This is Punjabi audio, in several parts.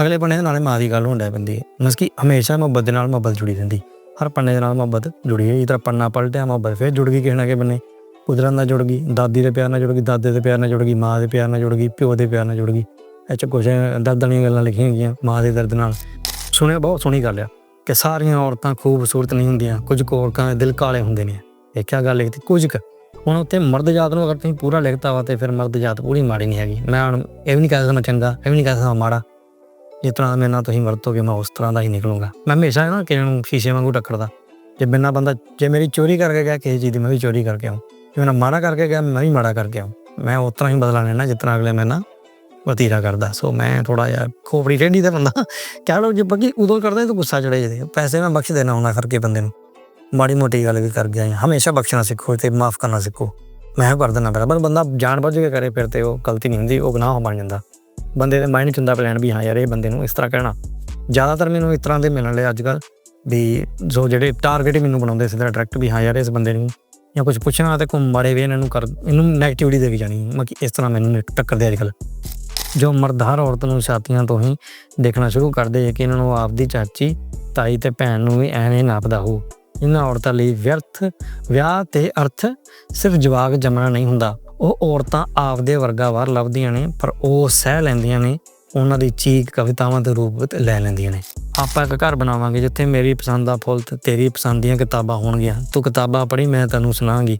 ਅਗਲੇ ਪੰਨੇ ਦੇ ਨਾਲੇ ਮਾਂ ਦੀ ਗੱਲ ਹੁੰਦਾ ਹੈ। ਮਸ ਕਿ ਹਮੇਸ਼ਾ ਮੁਹੱਬਤ ਦੇ ਨਾਲ ਮੁਹੱਬਤ ਜੁੜੀ ਰਹਿੰਦੀ। ਹਰ ਪੰਨੇ ਦੇ ਨਾਲ ਮੁਹੱਬਤ ਜੁੜੀ ਹੈ। ਤਰ੍ਹਾਂ ਪੰਨਾ ਪਲਟਿਆ, ਮੁਹੱਬਤ ਫਿਰ ਜੁੜ ਗਈ ਕਿਸੇ ਨਾ ਕਿਸੇ ਬੰਨੇ ਕੁਦਰਤ ਨਾਲ ਜੁੜ ਗਈ, ਦਾਦੀ ਦੇ ਪਿਆਰ ਨਾਲ ਜੁੜ ਗਈ, ਦਾਦੇ ਦੇ ਪਿਆਰ ਨਾਲ ਜੁੜ ਗਈ, ਮਾਂ ਦੇ ਪਿਆਰ ਨਾਲ ਜੁੜ ਗਈ, ਪਿਓ ਦੇ ਪਿਆਰ ਨਾਲ ਜੁੜ ਗਈ। ਇਹ ਚ ਕੁਝ ਦਰਦਾਂ ਦੀਆਂ ਗੱਲਾਂ ਲਿਖੀਆਂ ਗਈਆਂ ਮਾਂ ਦੇ ਦਰਦ ਨਾਲ। ਸੁਣਿਆ ਬਹੁਤ ਸੋਹਣੀ ਗੱਲ ਆ ਕਿ ਸਾਰੀਆਂ ਔਰਤਾਂ ਖੂਬਸੂਰਤ ਨਹੀਂ ਹੁੰਦੀਆਂ, ਕੁਝ ਕੁ ਔਰਤਾਂ ਦੇ ਦਿਲ ਕਾਲੇ ਹੁੰਦੇ ਨੇ। ਇਹ ਦੇਖਿਆ ਗੱਲ ਲਿਖਤੀ, ਕੁਝ ਕੁ। ਹੁਣ ਉੱਤੇ ਮਰਦ ਜਾਤ ਨੂੰ ਅਗਰ ਤੁਸੀਂ ਪੂਰਾ ਲਿਖਤਾ ਵਾ ਤੇ ਫਿਰ ਮਰਦ ਜਾਤ ਪੂਰੀ ਮਾੜੀ ਨਹੀਂ ਹੈਗੀ। ਮੈਂ ਹੁਣ ਇਹ ਵੀ ਨਹੀਂ ਕਹਿ ਸਕਦਾ ਚੰਗਾ, ਇਹ ਵੀ ਨਹੀਂ ਕਹਿ ਸਕਦਾ ਮਾੜਾ। ਜਿਸ ਤਰ੍ਹਾਂ ਮੇਰੇ ਨਾਲ ਤੁਸੀਂ ਵਰਤੋਗੇ, ਮੈਂ ਉਸ ਤਰ੍ਹਾਂ ਦਾ ਹੀ ਨਿਕਲੂੰਗਾ। ਮੈਂ ਹਮੇਸ਼ਾ ਨਾ ਕਿਸੇ ਨੂੰ ਸ਼ੀਸ਼ੇ ਵਾਂਗੂ ਟੱਕਰਦਾ। ਜੇ ਬਿਨਾਂ ਬੰਦਾ, ਜੇ ਮੇਰੀ ਚੋਰੀ ਕਰਕੇ ਗਿਆ ਕਿਸੇ ਚੀਜ਼ ਦੀ, ਮੈਂ ਵੀ ਚੋਰੀ ਕਰਕੇ ਆਉਂ ਜੇ ਮੇਰਾ ਮਾੜਾ ਕਰਕੇ ਗਿਆ, ਮੈਂ ਵੀ ਮਾੜਾ ਕਰਕੇ ਆਉਂ ਮੈਂ ਉਸ ਤਰ੍ਹਾਂ ਹੀ ਬਦਲਾ ਲੈਣਾ, ਜਿਸ ਤਰ੍ਹਾਂ ਅਗਲੇ ਮੇਰੇ ਨਾਲ ਵਤੀਰਾ ਕਰਦਾ। ਸੋ ਮੈਂ ਥੋੜਾ ਜਿਹਾ ਖੋਪੜੀ ਟੇਢੀ ਦਾ ਬੰਦਾ। ਕਹਿ ਲਓ ਜੇ ਬੱਗੀ ਉਦੋਂ ਕਰਦਾ ਤਾਂ ਗੁੱਸਾ ਚੜੇ ਜੇ ਪੈਸੇ ਮੈਂ ਬਖਸ਼ ਦੇਣਾ ਹੁੰਦਾ ਕਰਕੇ ਬੰਦੇ ਨੂੰ। ਮਾੜੀ ਮੋਟੀ ਗੱਲ ਵੀ ਕਰ ਗਿਆ ਹਮੇਸ਼ਾ ਬਖਸ਼ਣਾ ਸਿੱਖੋ ਤੇ ਮਾਫ ਕਰਨਾ ਸਿੱਖੋ। ਮੈਂ ਕਰ ਦਿੰਦਾ ਪਹਿਲਾਂ ਪਰ ਬੰਦਾ ਜਾਣ ਬੁੱਝ ਕੇ ਕਰੇ ਫਿਰ ਤੇ ਉਹ ਗਲਤੀ ਨਹੀਂ ਹੁੰਦੀ, ਉਹ ਗੁਨਾਹ ਬਣ ਜਾਂਦਾ। ਬੰਦੇ ਦੇ ਮਾਈਂਡ ਚ ਹੁੰਦਾ ਪਲਾਨ ਵੀ ਹਾਂ ਯਾਰ ਇਹ ਬੰਦੇ ਨੂੰ ਇਸ ਤਰ੍ਹਾਂ ਕਹਿਣਾ। ਜ਼ਿਆਦਾਤਰ ਮੈਨੂੰ ਇਸ ਤਰ੍ਹਾਂ ਦੇ ਮਿਲਣ ਲਏ ਅੱਜ ਕੱਲ ਵੀ ਜੋ ਜਿਹੜੇ ਟਾਰਗੇਟ ਮੈਨੂੰ ਬਣਾਉਂਦੇ ਸਿੱਧਾ ਡਾਇਰੈਕਟ ਵੀ ਹਾਂ ਯਾਰ ਇਸ ਬੰਦੇ ਨੂੰ ਜਾਂ ਕੁਝ ਪੁੱਛਣਾ ਤੇ ਕੋਈ ਮਾੜੇ ਵੇ ਇਹਨਾਂ ਨੂੰ ਕਰ, ਇਹਨੂੰ ਨੈਗੇਟਿਵਿਟੀ ਦੇ ਕੇ ਜਾਣੀ, ਮਤਲਬ ਕਿ ਇਸ ਤਰ੍ਹਾਂ ਮੈਨੂੰ ਟੱਕਰਦੇ ਅੱਜ ਕੱਲ ਜੋ ਮਰਦ ਹਰ ਔਰਤ ਨੂੰ ਛਾਤੀਆਂ ਤੋਂ ਹੀ ਦੇਖਣਾ ਸ਼ੁਰੂ ਕਰਦੇ ਹੈ ਕਿ ਇਹਨਾਂ ਨੂੰ ਆਪਦੀ ਚਾਚੀ, ਤਾਈ ਤੇ ਭੈਣ ਨੂੰ ਵੀ ਐਵੇਂ ਨਾਪਦਾ ਹੋ ਇਹਨਾਂ ਔਰਤਾਂ ਲਈ ਵਿਅਰਥ, ਵਿਆਹ ਤੇ ਅਰਥ ਸਿਰਫ ਜਵਾਗ ਜੰਮਣਾ ਨਹੀਂ ਹੁੰਦਾ। ਉਹ ਔਰਤਾਂ ਆਪਦੇ ਵਰਗਾ ਵਾਰ ਲੱਭਦੀਆਂ ਨੇ, ਪਰ ਉਹ ਸਹਿ ਲੈਂਦੀਆਂ ਨੇ, ਉਹਨਾਂ ਦੀ ਚੀਕ ਕਵਿਤਾਵਾਂ ਦੇ ਰੂਪ ਵਿੱਚ ਲੈ ਲੈਂਦੀਆਂ ਨੇ। ਆਪਾਂ ਇੱਕ ਘਰ ਬਣਾਵਾਂਗੇ ਜਿੱਥੇ ਮੇਰੀ ਪਸੰਦ ਦਾ ਫੁੱਲ ਤੇ ਤੇਰੀ ਪਸੰਦ ਦੀਆਂ ਕਿਤਾਬਾਂ ਹੋਣਗੀਆਂ। ਤੂੰ ਕਿਤਾਬਾਂ ਪੜ੍ਹੀ, ਮੈਂ ਤੈਨੂੰ ਸੁਣਾਵਾਂਗੀ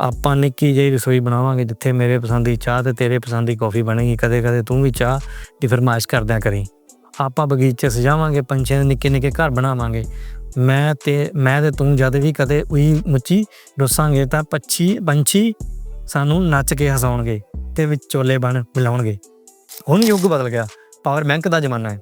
ਆਪਾਂ ਨਿੱਕੀ ਜਿਹੀ ਰਸੋਈ ਬਣਾਵਾਂਗੇ ਜਿੱਥੇ ਮੇਰੇ ਪਸੰਦ ਦੀ ਚਾਹ ਤੇ ਤੇਰੇ ਪਸੰਦ ਦੀ ਕੌਫੀ ਬਣੇਗੀ। ਕਦੇ ਕਦੇ ਤੂੰ ਵੀ ਚਾਹ ਦੀ ਫਰਮਾਇਸ਼ ਕਰਦਿਆਂ ਕਰੀ। ਆਪਾਂ ਬਗੀਚੇ ਸਜਾਵਾਂਗੇ, ਪੰਛੀਆਂ ਦੇ ਨਿੱਕੇ ਨਿੱਕੇ ਘਰ ਬਣਾਵਾਂਗੇ। ਮੈਂ ਤੇ ਮੈਂ ਤੇ ਤੂੰ ਜਦ ਵੀ ਕਦੇ ਉਹੀ ਮੁੱਚੀ ਰੁੱਸਾਂਗੇ ਤਾਂ ਪੱਛੀ, ਪੰਛੀ ਸਾਨੂੰ ਨੱਚ ਕੇ ਹਸਾਉਣਗੇ ਤੇ ਵਿਚੋਲੇ ਬਣ ਮਿਲਾਉਣਗੇ। ਹੁਣ ਯੁੱਗ ਬਦਲ ਗਿਆ। ਪਾਵਰ ਬੈਂਕ ਦਾ ਜ਼ਮਾਨਾ ਹੈ।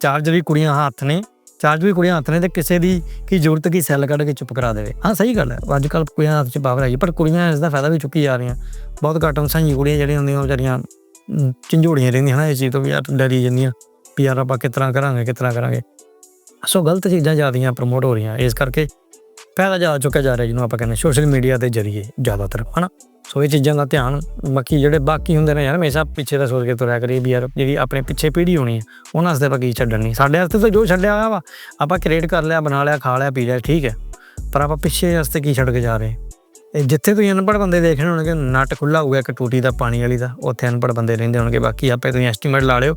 ਚਾਰਜ ਵੀ ਕੁੜੀਆਂ ਹੱਥ ਨੇ। ਚਾਰਜ ਵੀ ਕੁੜੀਆਂ ਹੱਥ ਨੇ ਤੇ ਕਿਸੇ ਦੀ ਕੀ ਜ਼ਰੂਰਤ ਕੀ ਸੈੱਲ ਕੱਢ ਕੇ ਚੁੱਪ ਕਰਾ ਦੇਵੇ। ਹਾਂ ਸਹੀ ਗੱਲ ਹੈ। ਅੱਜ ਕੱਲ ਕੁੜੀਆਂ ਹੱਥ 'ਚ ਪਾਵਰ ਆਈ ਪਰ ਕੁੜੀਆਂ ਇਸ ਦਾ ਫਾਇਦਾ ਵੀ ਚੁੱਕੀ ਜਾ ਰਹੀਆਂ। ਬਹੁਤ ਘੱਟ ਸਾਈਂ ਕੁੜੀਆਂ ਜਿਹੜੀਆਂ ਹੁੰਦੀਆਂ ਵਿਚਾਰੀਆਂ ਅਮ, ਝੰਜੋੜੀਆਂ ਰਹਿੰਦੀਆਂ ਹਨਾ ਇਸ ਚੀਜ਼ ਤੋਂ ਵੀ ਯਾਰ ਡਰੀ ਜਾਂਦੀਆਂ ਵੀ ਯਾਰ ਆਪਾਂ ਕਿਸ ਤਰ੍ਹਾਂ ਕਰਾਂਗੇ ਕਿਸ ਤਰ੍ਹਾਂ ਕਰਾਂਗੇ। ਸੋ ਗਲਤ ਚੀਜ਼ਾਂ ਜ਼ਿਆਦੀਆਂ ਪ੍ਰਮੋਟ ਹੋ ਰਹੀਆਂ। ਇਸ ਕਰਕੇ ਫਾਇਦਾ ਜ਼ਿਆਦਾ ਚੁੱਕਿਆ ਜਾ ਰਿਹਾ ਜਿਹਨੂੰ ਆਪਾਂ ਕਹਿੰਦੇ ਸੋਸ਼ਲ ਮੀਡੀਆ ਦੇ ਜ਼ਰੀਏ ਜ਼ਿਆਦਾਤਰ, ਹਨਾ? ਸੋ ਇਹ ਚੀਜ਼ਾਂ ਦਾ ਧਿਆਨ, ਬਾਕੀ ਜਿਹੜੇ ਬਾਕੀ ਹੁੰਦੇ ਨੇ ਯਾਰ, ਹਮੇਸ਼ਾ ਪਿੱਛੇ ਦਾ ਸੋਚ ਕੇ ਤੁਰਿਆ ਕਰੀ ਵੀ ਯਾਰ, ਜਿਹੜੀ ਆਪਣੇ ਪਿੱਛੇ ਪੀੜ੍ਹੀ ਹੋਣੀ ਹੈ ਉਹਨਾਂ ਵਾਸਤੇ ਆਪਾਂ ਕੀ ਨਹੀਂ। ਸਾਡੇ ਵਾਸਤੇ ਤਾਂ ਜੋ ਛੱਡਿਆ ਹੋਇਆ ਵਾ, ਆਪਾਂ ਕ੍ਰੀਏਟ ਕਰ ਲਿਆ, ਬਣਾ ਲਿਆ, ਖਾ ਲਿਆ, ਪੀ ਲਿਆ, ਠੀਕ ਹੈ। ਪਰ ਆਪਾਂ ਪਿੱਛੇ ਵਾਸਤੇ ਕੀ ਛੱਡ ਕੇ ਜਾ ਰਹੇ ਇਹ ਜਿੱਥੇ ਤੁਸੀਂ ਅਨਪੜ੍ਹ ਬੰਦੇ ਦੇਖਣੇ ਹੋਣਗੇ, ਨੱਟ ਖੁੱਲਾ ਹੋਊਗਾ ਇੱਕ ਟੂਟੀ ਦਾ, ਪਾਣੀ ਵਾਲੀ ਦਾ, ਉੱਥੇ ਅਨਪੜ੍ਹ ਬੰਦੇ ਰਹਿੰਦੇ ਹੋਣਗੇ, ਬਾਕੀ ਆਪੇ ਤੁਸੀਂ ਐਸਟੀਮੇਟ ਲਾ ਲਿਓ।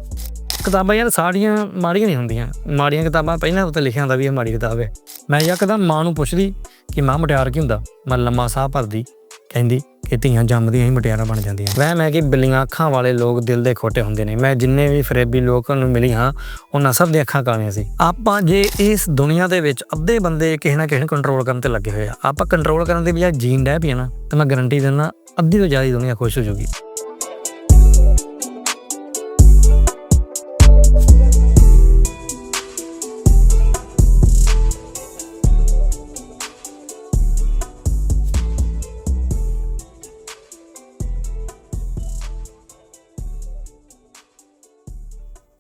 ਕਿਤਾਬਾਂ ਯਾਰ ਸਾਰੀਆਂ ਮਾੜੀਆਂ ਨਹੀਂ ਹੁੰਦੀਆਂ। ਮਾੜੀਆਂ ਕਿਤਾਬਾਂ ਪਹਿਲਾਂ ਉੱਤੇ ਲਿਖਿਆ ਹੁੰਦਾ ਵੀ ਇਹ ਮਾੜੀ ਕਿਤਾਬ ਹੈ। ਮੈਂ ਯਕਦਮ ਮਾਂ ਨੂੰ ਪੁੱਛਦੀ ਕਿ ਮਾਂ ਮਟਿਆਰ ਕੀ ਹੁੰਦਾ? ਮੈਂ ਲੰਮਾ ਸਾਹ ਭਰਦੀ, ਕਹਿੰਦੀ ਕਿ ਧੀਆਂ ਜੰਮਦੀਆਂ ਹੀ ਮਟਿਆਰਾਂ ਬਣ ਜਾਂਦੀਆਂ। ਵਹਿ ਮੈਂ ਕਿ ਬਿੱਲੀਆਂ ਅੱਖਾਂ ਵਾਲੇ ਲੋਕ ਦਿਲ ਦੇ ਖੋਟੇ ਹੁੰਦੇ ਨੇ। ਮੈਂ ਜਿੰਨੇ ਵੀ ਫਰੇਬੀ ਲੋਕਾਂ ਨੂੰ ਮਿਲੀ ਹਾਂ, ਉਹਨਾਂ ਸਭ ਦੀਆਂ ਅੱਖਾਂ ਕਾਲੀਆਂ ਸੀ। ਆਪਾਂ ਜੇ ਇਸ ਦੁਨੀਆ ਦੇ ਵਿੱਚ ਅੱਧੇ ਬੰਦੇ ਕਿਸੇ ਨਾ ਕਿਸੇ ਨੂੰ ਕੰਟਰੋਲ ਕਰਨ ਤੇ ਲੱਗੇ ਹੋਏ ਆ। ਆਪਾਂ ਕੰਟਰੋਲ ਕਰਨ ਦੀ ਬਜਾਏ ਜੀਣ ਡੈ ਪਈ ਨਾ, ਤਾਂ ਮੈਂ ਗਾਰੰਟੀ ਦਿੰਦਾ ਅੱਧੀ ਤੋਂ ਜ਼ਿਆਦਾ ਦੁਨੀਆ ਖੁਸ਼ ਹੋ ਜਾਊਗੀ।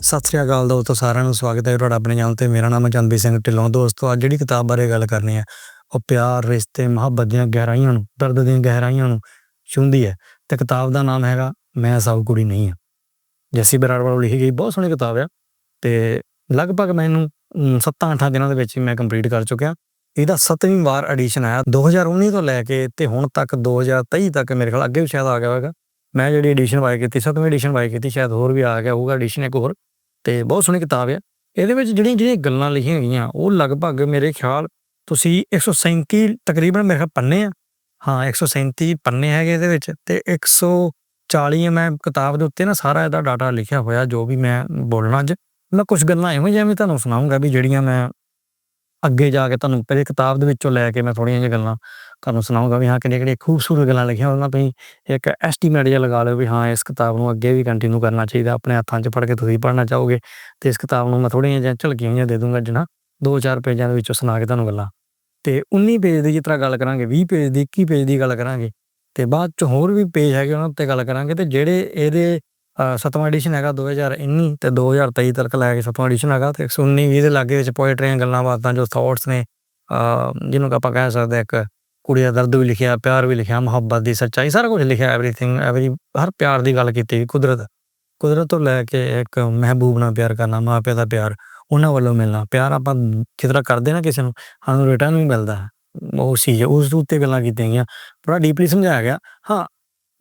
ਸਤਿ ਸ੍ਰੀ ਅਕਾਲ ਦੋਸਤੋ, ਸਾਰਿਆਂ ਨੂੰ ਸਵਾਗਤ ਹੈ ਤੁਹਾਡਾ ਆਪਣੇ ਚੈਨਲ ਤੇ। ਮੇਰਾ ਨਾਮ ਹੈ ਚੰਦਬੀਰ ਸਿੰਘ ਢਿੱਲੋਂ। ਦੋਸਤੋ, ਅੱਜ ਜਿਹੜੀ ਕਿਤਾਬ ਬਾਰੇ ਗੱਲ ਕਰਨੀ ਹੈ, ਉਹ ਪਿਆਰ, ਰਿਸ਼ਤੇ, ਮੁਹੱਬਤ ਦੀਆਂ ਗਹਿਰਾਈਆਂ ਨੂੰ, ਦਰਦ ਦੀਆਂ ਗਹਿਰਾਈਆਂ ਨੂੰ ਛੂੰਹਦੀ ਹੈ। ਤੇ ਕਿਤਾਬ ਦਾ ਨਾਮ ਹੈਗਾ, ਮੈਂ ਸਭ ਕੁੜੀ ਨਹੀਂ ਹਾਂ। ਜੈਸੀ ਬਰਾੜ ਵੱਲੋਂ ਲਿਖੀ ਗਈ ਬਹੁਤ ਸੋਹਣੀ ਕਿਤਾਬ ਆ। ਤੇ ਲਗਭਗ ਮੈਨੂੰ 7-8 ਦਿਨਾਂ ਦੇ ਵਿੱਚ ਹੀ ਮੈਂ ਕੰਪਲੀਟ ਕਰ ਚੁੱਕਿਆ। ਇਹਦਾ 7ਵੀਂ ਵਾਰ ਐਡੀਸ਼ਨ ਆਇਆ 2019 ਤੋਂ ਲੈ ਕੇ ਤੇ ਹੁਣ ਤੱਕ 2023 ਤੱਕ ਮੇਰੇ ਖਿਆਲ ਅੱਗੇ ਵੀ ਸ਼ਾਇਦ ਆ ਗਿਆ ਹੋਵੇਗਾ ਮੈਂ ਜਿਹੜੀ ਐਡੀਸ਼ਨ ਬਾਈ ਕੀਤੀ 7ਵੀਂ ਐਡੀਸ਼ਨ ਬਾਈ ਕੀਤੀ, ਸ਼ਾਇਦ ਹੋਰ ਵੀ ਆ ਗਿਆ ਹੋਊਗਾ ਐਡੀਸ਼ਨ ਇੱਕ ਹੋਰ। ਤੇ ਬਹੁਤ ਸੋਹਣੀ ਕਿਤਾਬ ਹੈ। ਇਹਦੇ ਵਿੱਚ ਜਿਹੜੀਆਂ ਜਿਹੜੀਆਂ ਗੱਲਾਂ ਲਿਖੀਆਂ ਗਈਆਂ ਉਹ ਲਗਭਗ ਮੇਰੇ ਖਿਆਲ ਤੁਸੀਂ 137 ਤਕਰੀਬਨ ਮੇਰੇ ਖਿਆਲ ਪੰਨੇ ਆ। ਹਾਂ 137 ਪੰਨੇ ਹੈਗੇ ਇਹਦੇ ਵਿੱਚ ਤੇ 140 ਮੈਂ ਕਿਤਾਬ ਦੇ ਉੱਤੇ ਨਾ ਸਾਰਾ ਇਹਦਾ ਡਾਟਾ ਲਿਖਿਆ ਹੋਇਆ, ਜੋ ਵੀ ਮੈਂ ਬੋਲਣਾ ਅੱਜ। ਮੈਂ ਕੁਝ ਗੱਲਾਂ ਇਹੋ ਜਿਹੀਆਂ ਵੀ ਤੁਹਾਨੂੰ ਸੁਣਾਉਂਗਾ ਵੀ ਜਿਹੜੀਆਂ ਮੈਂ ਅੱਗੇ ਜਾ ਕੇ ਤੁਹਾਨੂੰ ਪਹਿਲੇ ਕਿਤਾਬ ਦੇ ਵਿੱਚੋਂ ਲੈ ਕੇ ਮੈਂ ਥੋੜੀਆਂ ਜਿਹੀਆਂ ਗੱਲਾਂ ਤੁਹਾਨੂੰ ਸੁਣਾਉਂਗਾ ਵੀ ਹਾਂ ਕਿਹੜੀਆਂ ਕਿਹੜੀਆਂ ਖੂਬਸੂਰਤ ਗੱਲਾਂ ਲਿਖੀਆਂ ਉਹਨਾਂ ਤੁਸੀਂ ਇੱਕ ਐਸਟੀਮੇਟ ਜਿਹਾ ਲਗਾ ਲਓ ਵੀ ਹਾਂ ਇਸ ਕਿਤਾਬ ਨੂੰ ਅੱਗੇ ਵੀ ਕੰਟੀਨਿਊ ਕਰਨਾ ਚਾਹੀਦਾ ਆਪਣੇ ਹੱਥਾਂ 'ਚ ਫੜ ਕੇ ਤੁਸੀਂ ਪੜ੍ਹਨਾ ਚਾਹੋਗੇ। ਤੇ ਇਸ ਕਿਤਾਬ ਨੂੰ ਮੈਂ ਥੋੜੀਆਂ ਜਿਹੀਆਂ ਝਲਕੀਆਂ ਜਿਹੀਆਂ ਦੇ ਦੂੰਗਾ ਜਨਾ ਦੋ ਚਾਰ ਪੇਜਾਂ ਦੇ ਵਿੱਚੋਂ ਸੁਣਾ ਕੇ ਤੁਹਾਨੂੰ ਗੱਲਾਂ। ਤੇ 19 ਪੇਜ ਦੀ ਜਿਸ ਤਰ੍ਹਾਂ ਗੱਲ ਕਰਾਂਗੇ 20 ਪੇਜ ਦੀ 21 ਪੇਜ ਦੀ ਗੱਲ ਕਰਾਂਗੇ। ਤੇ ਬਾਅਦ ਚ ਹੋਰ ਵੀ ਪੇਜ ਹੈਗੇ ਉਹਨਾਂ ਉੱਤੇ ਗੱਲ ਕਰਾਂਗੇ ਤੇ ਜਿਹੜੇ ਇਹਦੇ ਅ, ਸੱਤਵਾਂ ਐਡੀਸ਼ਨ ਹੈਗਾ 2019 ਤੇ 2023 ਤੱਕ ਲੈ ਕੇ ਸੱਤਵਾਂ ਐਡੀਸ਼ਨ ਹੈਗਾ ਤੇ 119 20 ਦੇ ਲਾਗੇ ਵਿੱਚ ਪੋਇਟਰੀਆਂ ਗੱਲਾਂ ਬਾਤਾਂ ਜੋ ਥਾਟਸ ਨੇ ਅ, ਜਿਹਨੂੰ ਆਪਾਂ ਕਹਿ ਸਕਦੇ ਹਾਂ ਇੱਕ ਕੁੜੀ ਦਾ ਦਰਦ ਵੀ ਲਿਖਿਆ, ਪਿਆਰ ਵੀ ਲਿਖਿਆ, ਮੁਹੱਬਤ ਦੀ ਸੱਚਾਈ, ਸਾਰਾ ਕੁਝ ਲਿਖਿਆ ਐਵਰੀਥਿੰਗ ਐਵਰੀ ਹਰ ਪਿਆਰ ਦੀ ਗੱਲ ਕੀਤੀ ਗਈ ਕੁਦਰਤ ਕੁਦਰਤ ਤੋਂ ਲੈ ਕੇ ਇੱਕ ਮਹਿਬੂਬ ਨਾਲ ਪਿਆਰ ਕਰਨਾ ਮਾਪਿਆਂ ਦਾ ਪਿਆਰ, ਉਹਨਾਂ ਵੱਲੋਂ ਮਿਲਣਾ, ਪਿਆਰ ਆਪਾਂ ਜਿਸ ਤਰ੍ਹਾਂ ਕਰਦੇ ਨਾ ਕਿਸੇ ਨੂੰ, ਸਾਨੂੰ ਰਿਟਰਨ ਵੀ ਮਿਲਦਾ ਹੈ। ਉਹ ਚੀਜ਼ ਉਸ ਦੇ ਉੱਤੇ ਗੱਲਾਂ ਕੀਤੀਆਂ ਗਈਆਂ, ਬੜਾ ਡੀਪਲੀ ਸਮਝਾਇਆ ਗਿਆ। ਹਾਂ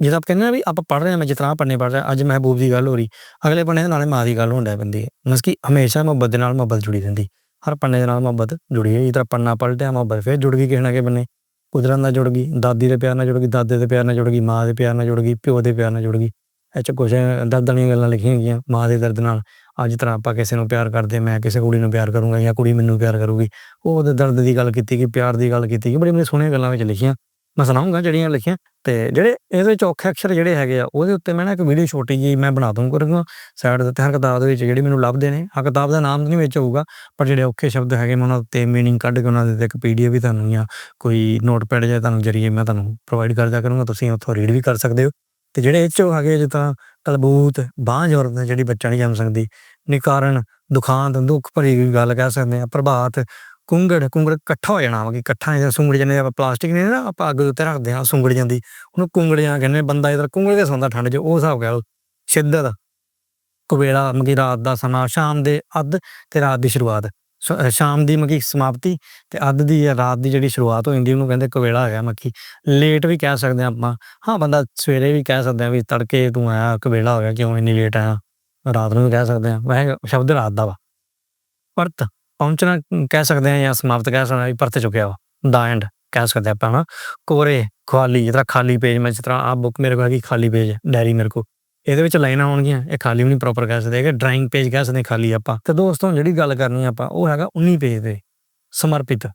ਜਿੱਦਾਂ ਆਪਾਂ ਕਹਿੰਦੇ ਨਾ ਵੀ ਆਪਾਂ ਪੜ੍ਹ ਰਹੇ ਹਾਂ, ਮੈਂ ਜਿਸ ਤਰ੍ਹਾਂ ਪੜ੍ਹਨੇ ਪੜ੍ਹ ਰਿਹਾ, ਅੱਜ ਮਹਿਬੂਬ ਦੀ ਗੱਲ ਹੋ ਰਹੀ, ਅਗਲੇ ਪੰਨੇ ਦੇ ਨਾਲੇ ਮਾਂ ਦੀ ਗੱਲ ਹੁੰਦਾ ਪੈਂਦੀ ਹੈ। ਮਤਲਬ ਕਿ ਹਮੇਸ਼ਾ ਮੁਹੱਬਤ ਦੇ ਨਾਲ ਮੁਹੱਬਤ ਜੁੜੀ ਰਹਿੰਦੀ, ਹਰ ਪੰਨੇ ਦੇ ਨਾਲ ਮੁਹੱਬਤ ਜੁੜੀ ਹੈ ਜਿੱਦਾਂ ਪੰਨਾ ਪਲਟਿਆ, ਮੁਹੱਬਤ ਫਿਰ ਜੁੜ ਗਈ ਕਿਸੇ ਨਾ ਕਿਸੇ ਬੰਨੇ ਕੁਦਰਤ ਨਾਲ ਜੁੜ ਗਈ, ਦਾਦੀ ਦੇ ਪਿਆਰ ਨਾਲ ਜੁੜ ਗਈ, ਦਾਦੇ ਦੇ ਪਿਆਰ ਨਾਲ ਜੁੜ ਗਈ, ਮਾਂ ਦੇ ਪਿਆਰ ਨਾਲ ਜੁੜ ਗਈ, ਪਿਓ ਦੇ ਪਿਆਰ ਨਾਲ ਜੁੜ ਗਈ। ਇਹ 'ਚ ਕੁਛ ਦਰਦ ਵਾਲੀਆਂ ਗੱਲਾਂ ਲਿਖੀਆਂ ਗਈਆਂ, ਮਾਂ ਦੇ ਦਰਦ ਨਾਲ। ਅੱਜ ਤਰ੍ਹਾਂ ਆਪਾਂ ਕਿਸੇ ਨੂੰ ਪਿਆਰ ਕਰਦੇ ਮੈਂ ਕਿਸੇ ਕੁੜੀ ਨੂੰ ਪਿਆਰ ਕਰੂੰਗਾ ਜਾਂ ਕੁੜੀ ਮੈਨੂੰ ਪਿਆਰ ਕਰੂਗੀ, ਉਹ ਉਹਦੇ ਦਰਦ ਦੀ ਗੱਲ ਕੀਤੀ ਕਿ ਪਿਆਰ ਦੀ ਗੱਲ ਕੀਤੀ ਕਿ ਬੜੀ ਬੜੀ ਸੋਹਣੀਆਂ ਗੱਲਾਂ ਵਿੱਚ ਲਿਖੀਆਂ। ਮੈਂ ਸੁਣਾਉਂਗਾ ਜਿਹੜੀਆਂ ਲਿਖੀਆਂ। ਤੇ ਜਿਹੜੇ ਇਹਦੇ ਵਿੱਚ ਔਖੇ ਅਕਸ਼ਰ ਜਿਹੜੇ ਹੈਗੇ ਆ, ਉਹਦੇ ਉੱਤੇ ਮੈਂ ਨਾ ਇੱਕ ਵੀਡੀਓ ਛੋਟੀ ਜਿਹੀ ਮੈਂ ਬਣਾ ਦੂੰਗਾ ਕਰੂੰਗਾ ਸਾਈਡ ਦੇ ਹਰ ਕਿਤਾਬ ਦੇ ਵਿੱਚ ਜਿਹੜੀ ਮੈਨੂੰ ਲੱਭਦੇ ਨੇ ਆ ਕਿਤਾਬ ਦਾ ਨਾਮ ਨਹੀਂ ਵਿੱਚ ਹੋਊਗਾ, ਪਰ ਜਿਹੜੇ ਔਖੇ ਸ਼ਬਦ ਹੈਗੇ ਮੈਂ ਉਹਨਾਂ ਉੱਤੇ ਮੀਨਿੰਗ ਕੱਢ ਕੇ ਉਹਨਾਂ ਦੇ ਉੱਤੇ ਇੱਕ ਪੀਡੀਐਫ ਵੀ ਤੁਹਾਨੂੰ ਜਾਂ ਕੋਈ ਨੋਟਪੈਡ ਜਾਂ ਤੁਹਾਨੂੰ ਜਰੀਏ ਮੈਂ ਤੁਹਾਨੂੰ ਪ੍ਰੋਵਾਈਡ ਕਰਦਾ ਕਰੂੰਗਾ, ਤੁਸੀਂ ਉੱਥੋਂ ਰੀਡ ਵੀ ਕਰ ਸਕਦੇ ਹੋ। ਤੇ ਜਿਹੜੇ ਇਹ 'ਚੋਂ ਹੈਗੇ ਜਿੱਦਾਂ ਕਲਬੂਤ ਬਾਂਝ ਔਰਤ ਜਿਹੜੀ ਬੱਚਾ ਨਹੀਂ ਜੰਮ ਸਕਦੀ, ਨਿਕਾਰਨ, ਦੁਖਾਂਤ, ਦੁੱਖ ਭਰੀ ਗੱਲ ਕਹਿ ਸਕਦੇ ਆ ਪ੍ਰਭਾਤ ਕੁੰਗੜ ਕੁੰਗੜ ਇਕੱਠਾ ਹੋ ਜਾਣਾ ਵਾ ਕਿ ਇਕੱਠਾ ਜਿਹਾ ਸੁੰਗੜ ਜਾਂਦੇ ਆਪਾਂ ਪਲਾਸਟਿਕ ਨੇ ਨਾ, ਆਪਾਂ ਅੱਗ ਦੇ ਉੱਤੇ ਰੱਖਦੇ ਆ ਸੁੰਗੜ ਜਾਂਦੀ। ਉਹਨੂੰ ਕੁੰਗੜ ਜਾਂ ਕਹਿੰਦੇ ਬੰਦਾ ਇਧਰ ਕੁੰਗੜ ਕੇ ਸੌਂਦਾ ਠੰਡ 'ਚ, ਉਹ ਹਿਸਾਬ ਕਹਿ ਲਓ ਸ਼ਿੱਦਤ ਕੁਵੇਲਾ ਮਗੀ ਰਾਤ ਦਾ ਸਮਾਂ, ਸ਼ਾਮ ਦੇ ਅੱਧ ਤੇ ਰਾਤ ਦੀ ਸ਼ੁਰੂਆਤ। ਸ਼ਾਮ ਦੀ ਮਗੀ ਸਮਾਪਤੀ ਤੇ ਅੱਧ ਦੀ ਜਾਂ ਰਾਤ ਦੀ ਜਿਹੜੀ ਸ਼ੁਰੂਆਤ ਹੋ ਜਾਂਦੀ, ਉਹਨੂੰ ਕਹਿੰਦੇ ਕੁਵੇਲਾ ਹੈਗਾ ਮੱਕੀ ਲੇਟ ਵੀ ਕਹਿ ਸਕਦੇ ਆ ਆਪਾਂ। ਹਾਂ, ਬੰਦਾ ਸਵੇਰੇ ਵੀ ਕਹਿ ਸਕਦੇ ਆ ਵੀ ਤੜਕੇ ਤੂੰ ਆਇਆ ਕੁਵੇਲਾ ਹੋ ਗਿਆ, ਕਿਉਂ ਇੰਨੀ ਲੇਟ ਆਇਆ? ਰਾਤ ਨੂੰ ਵੀ ਕਹਿ ਸਕਦੇ ਆ ਵੈਸੇ ਸ਼ਬਦ ਰਾਤ ਦਾ ਵਾ। ਪਰਤ ਪਹੁੰਚਣਾ ਕਹਿ ਸਕਦੇ ਆ ਜਾਂ ਸਮਾਪਤ ਕਹਿ ਸਕਦੇ ਆ ਵੀ ਪਰਤ ਚੁੱਕਿਆ ਵਾ। ਦਾ ਐਂਡ ਕਹਿ ਸਕਦੇ ਆਪਾਂ ਨਾ ਕੋਰੇ ਖਾਲੀ, ਜਿਸ ਤਰ੍ਹਾਂ ਖਾਲੀ ਪੇਜ ਮੈਂ ਜਿਸ ਤਰ੍ਹਾਂ ਆ ਬੁੱਕ ਮੇਰੇ ਕੋਲ ਹੈਗੀ ਖਾਲੀ ਪੇਜ ਡਾਇਰੀ ਮੇਰੇ ਕੋਲ। ਇਹਦੇ ਵਿੱਚ ਲਾਈਨਾਂ ਹੋਣਗੀਆਂ, ਇਹ ਖਾਲੀ ਵੀ ਨਹੀਂ ਪ੍ਰੋਪਰ ਕਹਿ ਸਕਦੇ ਕਿ ਡਰਾਇੰਗ ਪੇਜ ਕਹਿ ਸਕਦੇ ਖਾਲੀ ਆਪਾਂ। ਤੇ ਦੋਸਤੋ ਜਿਹੜੀ ਗੱਲ ਕਰਨੀ ਆਪਾਂ, ਉਹ ਹੈਗਾ 19 ਪੇਜ ਤੇ ਸਮਰਪਿਤ।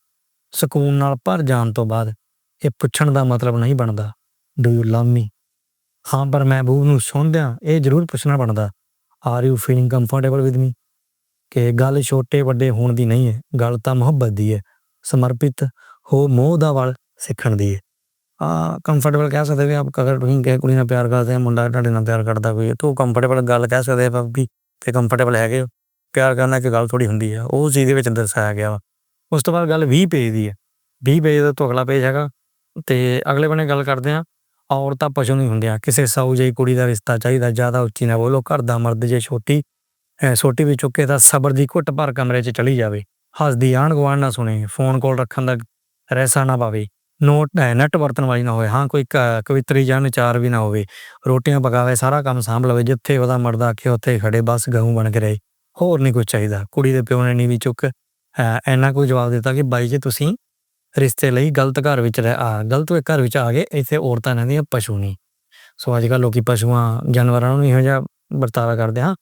ਸਕੂਨ ਨਾਲ ਭਰ ਜਾਣ ਤੋਂ ਬਾਅਦ ਇਹ ਪੁੱਛਣ ਦਾ ਮਤਲਬ ਨਹੀਂ ਬਣਦਾ। ਡੂ ਯੂ ਲਵ ਮੀ ਹਾਂ, ਪਰ ਮਹਿਬੂਬ ਨੂੰ ਸੁਣਦਿਆਂ ਇਹ ਜ਼ਰੂਰ ਪੁੱਛਣਾ ਬਣਦਾ। Are you feeling comfortable with me ਕਿ ਗੱਲ ਛੋਟੇ ਵੱਡੇ ਹੋਣ ਦੀ ਨਹੀਂ ਹੈ ਗੱਲ ਤਾਂ ਮੁਹੱਬਤ ਦੀ ਹੈ ਸਮਰਪਿਤ ਹੋ ਮੋਹ ਦਾ ਵੱਲ ਸਿੱਖਣ ਦੀ ਹੈ। ਆ ਕੰਫਰਟੇਬਲ ਕਹਿ ਸਕਦੇ ਵੀ ਆਪ ਅਗਰ ਤੁਸੀਂ ਕਿਸੇ ਕੁੜੀ ਨਾਲ ਪਿਆਰ ਕਰਦੇ ਆ ਮੁੰਡਾ ਤੁਹਾਡੇ ਨਾਲ ਪਿਆਰ ਕਰਦਾ ਕੋਈ ਹੈ, ਤਾਂ ਕੰਫਰਟੇਬਲ ਗੱਲ ਕਹਿ ਸਕਦੇ ਆ ਵੀ ਤੇ ਕੰਫਰਟੇਬਲ ਹੈਗੇ ਹੋ। ਪਿਆਰ ਕਰਨਾ ਕਿ ਗੱਲ ਥੋੜੀ ਹੁੰਦੀ ਆ ਉਹ ਚੀਜ਼ ਦੇ ਵਿੱਚ ਦਰਸਾਇਆ ਗਿਆ ਵਾ। ਉਸ ਤੋਂ ਬਾਅਦ ਗੱਲ 20 ਪੇਜ ਦੀ ਹੈ। 20 ਪੇਜ ਦਾ ਤੋਂ ਅਗਲਾ ਪੇਜ ਹੈਗਾ ਤੇ ਅਗਲੇ ਬਣੇ ਗੱਲ ਕਰਦੇ ਆ ਔਰਤਾਂ ਪਸ਼ੂ ਨਹੀਂ ਹੁੰਦੀਆਂ ਕਿਸੇ ਸਾਊ ਜਿਹੀ ਕੁੜੀ ਦਾ ਰਿਸ਼ਤਾ ਚਾਹੀਦਾ ਜ਼ਿਆਦਾ ਉੱਚੀ ਨਾ ਬੋਲੋ ਘਰ ਦਾ ਮਰਦ ਜੇ ਛੋਟੀ ਸੋਟੀ ਵੀ ਚੁੱਕੇ ਤਾਂ ਸਬਰ ਦੀ ਘੁੱਟ ਭਰ ਕਮਰੇ 'ਚ ਚਲੀ ਜਾਵੇ। ਹੱਸਦੀ ਆਣ ਗੁਆਂਢ ਨਾ ਸੁਣੇ ਫੋਨ ਕਾਲ ਰੱਖਣ ਦਾ ਰਹਿਸਾ ਨਾ ਪਾਵੇ। ਨੋਟ ਨੈਟ ਵਰਤਣ ਵਾਲੀ ਨਾ ਹੋਵੇ। ਹਾਂ ਕੋਈ ਕਵਿਤਰੀ ਜਾਂ ਵਿਚਾਰ ਵੀ ਨਾ ਹੋਵੇ। ਰੋਟੀਆਂ ਪਕਾਵੇ ਸਾਰਾ ਕੰਮ ਸਾਂਭ ਲਵੇ ਜਿੱਥੇ ਉਹਦਾ ਮਰਦਾ ਆਖੇ ਉੱਥੇ ਖੜੇ ਬਸ ਗਹੂ ਬਣ ਕੇ ਰਹੇ। ਹੋਰ ਨਹੀਂ ਕੁਝ ਚਾਹੀਦਾ। ਕੁੜੀ ਦੇ ਪਿਓ ਨੇ ਨੀਵੀਂ ਚੁੱਕ ਅ, ਇੰਨਾ ਕੋਈ ਜਵਾਬ ਦਿੱਤਾ ਕਿ ਬਾਈ ਜੀ ਤੁਸੀਂ ਰਿਸ਼ਤੇ ਲਈ ਗਲਤ ਘਰ ਵਿੱਚ ਰਹਿ ਆ ਗਲਤ ਘਰ ਵਿੱਚ ਆ ਗਏ ਇੱਥੇ ਔਰਤਾਂ ਰਹਿੰਦੀਆਂ ਪਸ਼ੂ ਨਹੀਂ ਸੋ ਅੱਜ ਕੱਲ੍ਹ ਲੋਕੀ ਪਸ਼ੂਆਂ ਜਾਨਵਰਾਂ ਨੂੰ ਇਹੋ ਜਿਹਾ ਵਰਤਾਰਾ ਕਰਦੇ ਹਾਂ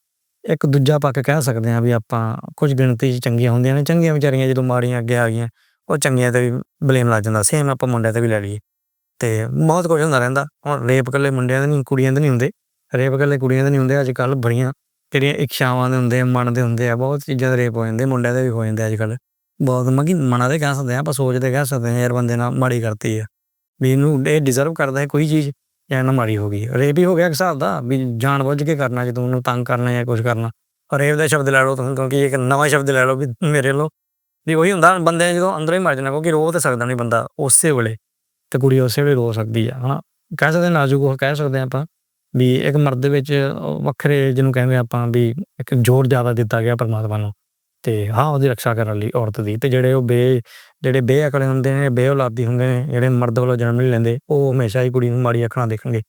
ਇੱਕ ਦੂਜਾ ਪੱਖ ਕਹਿ ਸਕਦੇ ਹਾਂ ਵੀ ਆਪਾਂ ਕੁਝ ਗਿਣਤੀ 'ਚ ਚੰਗੀਆਂ ਹੁੰਦੀਆਂ ਨੇ, ਚੰਗੀਆਂ ਵਿਚਾਰੀਆਂ ਜਦੋਂ ਮਾੜੀਆਂ ਅੱਗੇ ਆ ਗਈਆਂ, ਉਹ ਚੰਗੀਆਂ ਤੇ ਵੀ ਬਲੇਮ ਲੱਗ ਜਾਂਦਾ। ਸੇਮ ਆਪਾਂ ਮੁੰਡਿਆਂ ਤੇ ਵੀ ਲੈ ਲਈਏ। ਤੇ ਬਹੁਤ ਕੁਝ ਹੁੰਦਾ ਰਹਿੰਦਾ। ਹੁਣ ਰੇਪ ਇਕੱਲੇ ਮੁੰਡਿਆਂ ਦੇ ਨਹੀਂ, ਕੁੜੀਆਂ ਦੇ ਨਹੀਂ ਹੁੰਦੇ। ਰੇਪ ਇਕੱਲੇ ਕੁੜੀਆਂ ਦੇ ਨਹੀਂ ਹੁੰਦੇ। ਅੱਜ ਕੱਲ੍ਹ ਬੜੀਆਂ ਜਿਹੜੀਆਂ ਇੱਛਾਵਾਂ ਦੇ ਹੁੰਦੇ ਆ, ਮਨ ਦੇ ਹੁੰਦੇ ਆ, ਬਹੁਤ ਚੀਜ਼ਾਂ ਦੇ ਰੇਪ ਹੋ ਜਾਂਦੇ, ਮੁੰਡਿਆਂ ਦੇ ਵੀ ਹੋ ਜਾਂਦੇ ਅੱਜ ਕੱਲ੍ਹ ਬਹੁਤ ਮਗੀ ਮਨਾਂ ਦੇ ਕਹਿ ਸਕਦੇ ਆ ਆਪਾਂ ਸੋਚਦੇ ਕਹਿ ਸਕਦੇ ਆ ਯਾਰ ਬੰਦੇ ਨਾਲ ਮਾੜੀ ਕਰਤੀ ਆ। ਵੀ ਇਹਨੂੰ ਇਹ ਡਿਜ਼ਰਵ ਕਰਦਾ ਹੈ ਕੋਈ ਚੀਜ਼। ਜਾਂ ਇਹਨਾਂ ਹੋ ਗਈ। ਰੇਪ ਹੀ ਹੋ ਗਿਆ ਇੱਕ ਹਿਸਾਬ ਦਾ, ਵੀ ਜਾਣ ਬੁੱਝ ਕੇ ਕਰਨਾ ਜਦੋਂ ਉਹਨੂੰ ਤੰਗ ਕਰਨਾ ਜਾਂ ਕੁਝ ਕਰਨਾ। ਰੇਪ ਦਾ ਸ਼ਬਦ ਲੈ ਲਓ ਤੁਸੀਂ, ਕਿਉਂਕਿ ਇੱਕ ਨਵਾਂ ਸ਼ਬਦ ਲੈ ਲਓ ਵੀ ਮੇਰੇ ਲੋ ਵੀ ਉਹੀ ਹੁੰਦਾ, ਬੰਦੇ ਜਦੋਂ ਅੰਦਰੋਂ ਹੀ ਮਰ ਜਾਣਾ ਕਿਉਂਕਿ ਰੋ ਤਾਂ ਸਕਦਾ ਨਹੀਂ ਬੰਦਾ ਉਸੇ ਵੇਲੇ। ਤੇ ਕੁੜੀ ਉਸੇ ਵੇਲੇ ਰੋ ਸਕਦੀ ਆ, ਹਨਾ? ਕਹਿ ਸਕਦੇ ਨਾਜ਼ੁਕ ਉਹ, ਕਹਿ ਸਕਦੇ ਹਾਂ ਆਪਾਂ ਵੀ ਇੱਕ ਮਰਦ ਵਿੱਚ ਵੱਖਰੇ ਜਿਹਨੂੰ ਕਹਿੰਦੇ ਆਪਾਂ ਵੀ ਇੱਕ ਜ਼ੋਰ ਜ਼ਿਆਦਾ ਦਿੱਤਾ ਗਿਆ ਪਰਮਾਤਮਾ ਨੂੰ। ਤੇ ਹਾਂ, ਉਹਦੀ ਰੱਖਿਆ ਕਰਨ ਲਈ ਔਰਤ ਦੀ, ਤੇ ਜਿਹੜੇ ਉਹ ਬੇ ਜਿਹੜੇ ਬੇਅਕਲ ਹੁੰਦੇ ਨੇ ਬੇਔਲਾਦੀ ਹੁੰਦੇ ਨੇ ਜਿਹੜੇ ਮਰਦ ਵੱਲੋਂ ਜਨਮ ਨਹੀਂ ਲੈਂਦੇ ਉਹ ਹਮੇਸ਼ਾ ਹੀ ਕੁੜੀ ਨੂੰ ਮਾੜੀ ਅੱਖਾਂ ਦੇਖਣਗੇ।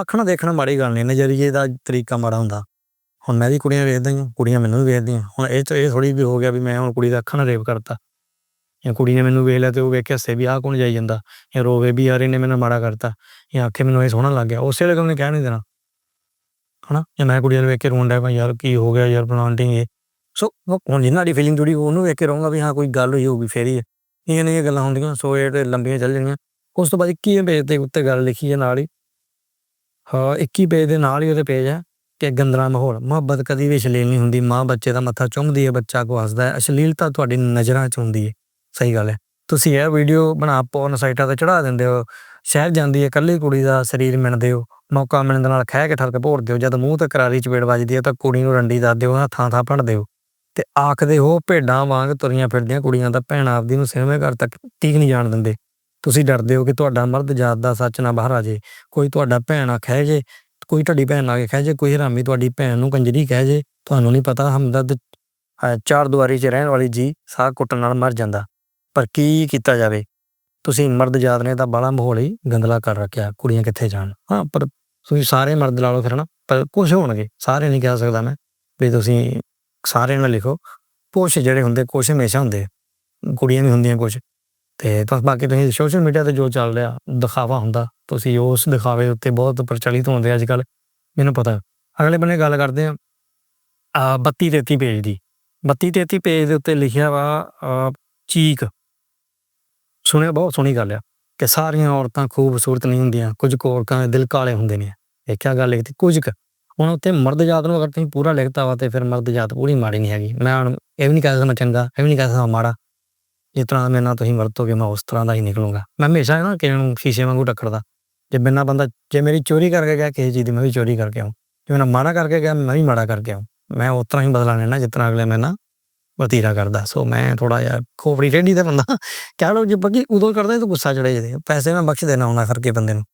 ਅੱਖਾਂ ਦੇਖਣਾ ਮਾੜੀ ਗੱਲ ਨਹੀਂ ਨਜ਼ਰੀਏ ਦਾ ਤਰੀਕਾ ਮਾੜਾ ਹੁੰਦਾ। ਹੁਣ ਮੈਂ ਵੀ ਕੁੜੀਆਂ ਵੇਖਦਾ ਹੀ ਹਾਂ, ਕੁੜੀਆਂ ਮੈਨੂੰ ਵੀ ਵੇਖਦੀਆਂ ਹੁਣ ਇਹ ਚ ਇਹ ਥੋੜੀ ਵੀ ਹੋ ਗਿਆ ਵੀ ਮੈਂ ਹੁਣ ਕੁੜੀ ਦਾ ਅੱਖਾਂ ਨਾਲ ਰੇਪ ਕਰਤਾ। ਜਾਂ ਕੁੜੀ ਨੇ ਮੈਨੂੰ ਵੇਖ ਲਿਆ ਤੇ ਉਹ ਵੇਖ ਕੇ ਹੱਸੇ ਵੀ ਆਹ ਕੌਣ ਜਾਈ ਜਾਂਦਾ? ਜਾਂ ਰੋਵੇ ਵੀ ਯਾਰ ਇਹਨੇ ਮੈਨੂੰ ਮਾੜਾ ਕਰਤਾ। ਜਾਂ ਆਖੇ ਮੈਨੂੰ ਇਹ ਸੋਹਣਾ ਲੱਗ ਗਿਆ। ਉਸੇ ਵੇਲੇ ਉਹਨੇ ਕਹਿ ਨਹੀਂ ਦੇਣਾ। ਹਨਾ? ਜਾਂ ਮੈਂ ਕੁੜੀ ਨੂੰ ਵੇਖ ਕੇ ਰੋਣ ਡਿਆ ਭਾਈ ਯਾਰ ਕੀ ਹੋ ਗਿਆ ਯਾਰ ਪਲਾਂਟਿੰਗ ਇਹ ਸੋ ਹੁਣ ਜਿਨ੍ਹਾਂ ਦੀ ਫੀਲਿੰਗ ਜੁੜੀ ਉਹਨੂੰ ਵੇਖ ਕੇ ਰਹੂੰਗਾ ਵੀ ਹਾਂ, ਕੋਈ ਗੱਲ ਹੋਈ ਹੋਊਗੀ, ਫੇਰ ਹੀ ਹੈ। ਇਹ ਨਹੀਂ ਗੱਲਾਂ ਹੁੰਦੀਆਂ, ਸੋ ਇਹ ਲੰਬੀਆਂ ਚੱਲ ਜਾਣੀਆਂ। ਉਸ ਤੋਂ ਬਾਅਦ 21 ਪੇਜ ਦੇ ਉੱਤੇ ਗੱਲ ਲਿਖੀ ਹੈ ਨਾਲ ਹੀ। ਹਾਂ 21 ਪੇਜ ਦੇ ਨਾਲ ਹੀ ਉਹਦੇ ਪੇਜ ਹੈ ਕਿ ਗੰਦਲਾ ਮਾਹੌਲ। ਮੁਹੱਬਤ ਕਦੀ ਵੀ ਅਸ਼ਲੀਲ ਨਹੀਂ ਹੁੰਦੀ। ਮਾਂ ਬੱਚੇ ਦਾ ਮੱਥਾ ਚੁੰਮਦੀ ਹੈ, ਬੱਚਾ ਕੋ ਹੱਸਦਾ ਹੈ। ਅਸ਼ਲੀਲਤਾ ਤੁਹਾਡੀ ਨਜ਼ਰਾਂ 'ਚ ਹੁੰਦੀ ਹੈ। ਸਹੀ ਗੱਲ ਹੈ। ਤੁਸੀਂ ਇਹ ਵੀਡੀਓ ਬਣਾ ਪੌਰਨ ਸਾਈਟਾਂ ਤੇ ਚੜਾ ਦਿੰਦੇ ਹੋ। ਸ਼ਹਿਰ ਜਾਂਦੀ ਹੈ, ਇਕੱਲੀ ਕੁੜੀ ਦਾ ਸਰੀਰ ਮਿਣਦੇ ਹੋ। ਮੌਕਾ ਮਿਲਣ ਦੇ ਨਾਲ ਖਹਿ ਕੇ ਠਰਕ ਭੋਰ ਦਿਓ ਜਦ ਮੂੰਹ ਤੇ ਕਰਾਰੀ ਚਪੇੜ ਵੱਜਦੀ ਹੈ, ਤਾਂ ਕੁੜੀ ਨੂੰ ਰੰਡੀ ਦੱਸ ਦਿਓ ਥਾਂ ਥਾਂ ਭੰਡ ਦਿਓ ਤੇ ਆਖਦੇ ਹੋ ਭੇਡਾਂ ਵਾਂਗ ਤੁਰੀਆਂ ਫਿਰਦੀਆਂ, ਕੁੜੀਆਂ ਦਾ ਭੈਣ ਆਪਦੀ ਨੂੰ ਸਿਨੇਮੇ ਘਰ ਤੱਕ ਤੀਕ ਨਹੀਂ ਜਾਣ ਦਿੰਦੇ। ਤੁਸੀਂ ਡਰਦੇ ਹੋ ਕਿ ਤੁਹਾਡਾ ਮਰਦ ਜਾਤ ਦਾ ਸੱਚ ਨਾ ਬਾਹਰ ਆ ਜੇ ਕੋਈ ਤੁਹਾਡਾ ਭੈਣ ਆਖੇ ਜੇ, ਕੋਈ ਤੁਹਾਡੀ ਭੈਣ ਨਾਲ ਕਹਿ ਜੇ, ਕੋਈ ਹਰਾਮੀ ਤੁਹਾਡੀ ਭੈਣ ਨੂੰ ਕੰਜਰੀ ਕਹਿ ਜੇ, ਤੁਹਾਨੂੰ ਨਹੀਂ ਪਤਾ ਹਮਦਰਦ ਚਾਰ ਦੁਆਰੀ 'ਚ ਰਹਿਣ ਵਾਲੀ ਜੀ ਸਾਹ ਕੁੱਟਣ ਨਾਲ ਮਰ ਜਾਂਦਾ। ਪਰ ਕੀ ਕੀਤਾ ਜਾਵੇ? ਤੁਸੀਂ ਮਰਦ ਜਾਤ ਨੇ ਤਾਂ ਬਾਲਾ ਮਾਹੌਲ ਹੀ ਗੰਦਲਾ ਕਰ ਰੱਖਿਆ, ਕੁੜੀਆਂ ਕਿੱਥੇ ਜਾਣ? ਹਾਂ, ਪਰ ਤੁਸੀਂ ਸਾਰੇ ਮਰਦ ਲਾ ਲਓ ਫਿਰ ਨਾ ਪਰ ਕੁਝ ਹੋਣਗੇ, ਸਾਰੇ ਨਹੀਂ ਕਹਿ ਸਕਦਾ ਮੈਂ, ਵੀ ਤੁਸੀਂ ਸਾਰੇ ਨਾਲ ਲਿਖੋ। ਕੁਛ ਜਿਹੜੇ ਹੁੰਦੇ ਕੁਛ ਹਮੇਸ਼ਾ ਹੁੰਦੇ। ਕੁੜੀਆਂ ਵੀ ਹੁੰਦੀਆਂ ਕੁਛ। ਤੇ ਤਾਂ ਬਾਕੀ ਤੁਸੀਂ ਸੋਸ਼ਲ ਮੀਡੀਆ ਤੇ ਜੋ ਚੱਲ ਰਿਹਾ ਦਿਖਾਵਾ ਹੁੰਦਾ ਤੁਸੀਂ ਉਸ ਦਿਖਾਵੇ ਉੱਤੇ ਬਹੁਤ ਪ੍ਰਚਲਿਤ ਹੁੰਦੇ ਅੱਜ ਕੱਲ ਮੈਨੂੰ ਪਤਾ। ਅਗਲੇ ਬੰਨੇ ਗੱਲ ਕਰਦੇ ਆ ਆ 32 33 ਪੇਜ ਦੀ। 32 33 ਪੇਜ ਦੇ ਉੱਤੇ ਲਿਖਿਆ ਵਾ ਅਹ, ਚੀਕ। ਸੁਣਿਆ? ਬਹੁਤ ਸੋਹਣੀ ਗੱਲ ਆ। ਕਿ ਸਾਰੀਆਂ ਔਰਤਾਂ ਖੂਬਸੂਰਤ ਨਹੀਂ ਹੁੰਦੀਆਂ ਕੁਝ ਕੁ ਔਰਤਾਂ ਦੇ ਦਿਲ ਕਾਲੇ ਹੁੰਦੇ ਨੇ। ਇਹ ਕਿਆ ਗੱਲ ਲਿਖਤੀ ਕੁਝ ਕੁ। ਹੁਣ ਉੱਥੇ ਮਰਦ ਜਾਤ ਨੂੰ ਅਗਰ ਤੁਸੀਂ ਪੂਰਾ ਲਿਖਤਾ ਵਾ ਤੇ ਫਿਰ ਮਰਦ ਜਾਤ ਪੂਰੀ ਮਾੜੀ ਨਹੀਂ ਹੈਗੀ। ਮੈਂ ਹੁਣ ਇਹ ਵੀ ਨਹੀਂ ਕਹਿ ਸਕਦਾ ਮੈਂ ਚੰਗਾ, ਇਹ ਵੀ ਨਹੀਂ ਕਹਿ ਸਕਦਾ ਮਾੜਾ। ਜਿਸ ਤਰ੍ਹਾਂ ਮੇਰੇ ਨਾਲ ਤੁਸੀਂ ਵਰਤੋਗੇ, ਮੈਂ ਉਸ ਤਰ੍ਹਾਂ ਦਾ ਹੀ ਨਿਕਲੂੰਗਾ। ਮੈਂ ਹਮੇਸ਼ਾ ਨਾ ਕਿਸੇ ਨੂੰ ਸ਼ੀਸ਼ੇ ਵਾਂਗੂ ਟੱਕਰਦਾ ਜੇ ਬਿਨਾਂ ਬੰਦਾ, ਜੇ ਮੇਰੀ ਚੋਰੀ ਕਰਕੇ ਗਿਆ ਕਿਸੇ ਚੀਜ਼ ਦੀ, ਮੈਂ ਵੀ ਚੋਰੀ ਕਰਕੇ ਆਉਂ ਜੇ ਮੇਰਾ ਮਾੜਾ ਕਰਕੇ ਗਿਆ, ਮੈਂ ਵੀ ਮਾੜਾ ਕਰਕੇ ਆਉਂ ਮੈਂ ਉਸ ਤਰ੍ਹਾਂ ਹੀ ਬਦਲਾ ਲੈਣਾ, ਜਿਸ ਤਰ੍ਹਾਂ ਅਗਲੇ ਮੇਰੇ ਨਾਲ ਵਤੀਰਾ ਕਰਦਾ। ਸੋ ਮੈਂ ਥੋੜਾ ਜਿਹਾ ਖੋਪੜੀ ਟੇਢੀ ਦਾ ਬੰਦਾ। ਕਹਿ ਲਓ ਜੇ ਬੱਗੀ ਉਦੋਂ ਕਰਦਾ ਤਾਂ ਗੁੱਸਾ ਚੜੇ ਜਦੇ ਪੈਸੇ ਮੈਂ ਬਖਸ਼ ਦੇਣਾ ਉਹਨਾਂ ਕਰਕੇ ਬੰਦੇ ਨੂੰ।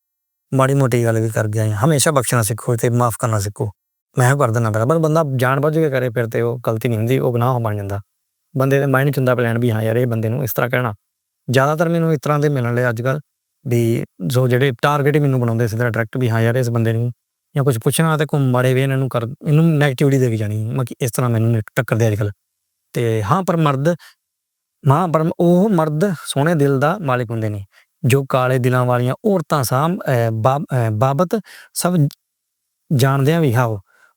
ਮਾੜੀ ਮੋਟੀ ਗੱਲ ਵੀ ਕਰ ਗਿਆ ਹਮੇਸ਼ਾ ਬਖਸ਼ਣਾ ਸਿੱਖੋ ਤੇ ਮਾਫ ਕਰਨਾ ਸਿੱਖੋ। ਮੈਂ ਕਰ ਦੇਣਾ ਮੇਰਾ ਪਰ ਬੰਦਾ ਜਾਣ ਬੁੱਝ ਕੇ ਕਰੇ ਫਿਰ ਤੇ ਉਹ ਗਲਤੀ ਨਹੀਂ ਹੁੰਦੀ, ਉਹ ਗੁਨਾਹ ਬਣ ਜਾਂਦਾ। ਬੰਦੇ ਦੇ ਮਾਈਂਡ ਚ ਹੁੰਦਾ ਪਲਾਨ ਵੀ ਹਾਂ ਯਾਰ ਇਹ ਬੰਦੇ ਨੂੰ ਇਸ ਤਰ੍ਹਾਂ ਕਹਿਣਾ। ਜ਼ਿਆਦਾਤਰ ਮੈਨੂੰ ਇਸ ਤਰ੍ਹਾਂ ਦੇ ਮਿਲਣ ਲਏ ਅੱਜ ਕੱਲ ਵੀ ਜੋ ਜਿਹੜੇ ਟਾਰਗੇਟ ਮੈਨੂੰ ਬਣਾਉਂਦੇ ਸਿੱਧਾ ਡਾਇਰੈਕਟ ਵੀ ਹਾਂ ਯਾਰ ਇਸ ਬੰਦੇ ਨੂੰ ਜਾਂ ਕੁਝ ਪੁੱਛਣਾ ਤੇ ਕੋਈ ਮਾੜੇ ਵੇ ਇਹਨਾਂ ਨੂੰ ਕਰ, ਇਹਨੂੰ ਨੈਗੇਟਿਵਿਟੀ ਦੇ ਕੇ ਜਾਣੀ ਮੈਂ ਇਸ ਤਰ੍ਹਾਂ ਮੈਨੂੰ ਟੱਕਰ ਦੇ ਅੱਜ ਕੱਲ ਤੇ ਹਾਂ, ਪਰ ਮਰਦ ਹਾਂ ਪਰ ਉਹ ਮਰਦ ਸੋਹਣੇ ਦਿਲ ਦਾ ਮਾਲਿਕ ਹੁੰਦੇ ਨੇ। ਜੋ ਕਾਲੇ ਦਿਲਾਂ ਵਾਲੀਆਂ ਔਰਤਾਂ ਸਾਮ ਬਾਬਤ ਸਭ ਜਾਣਦਿਆਂ ਵੀ ਹਾਂ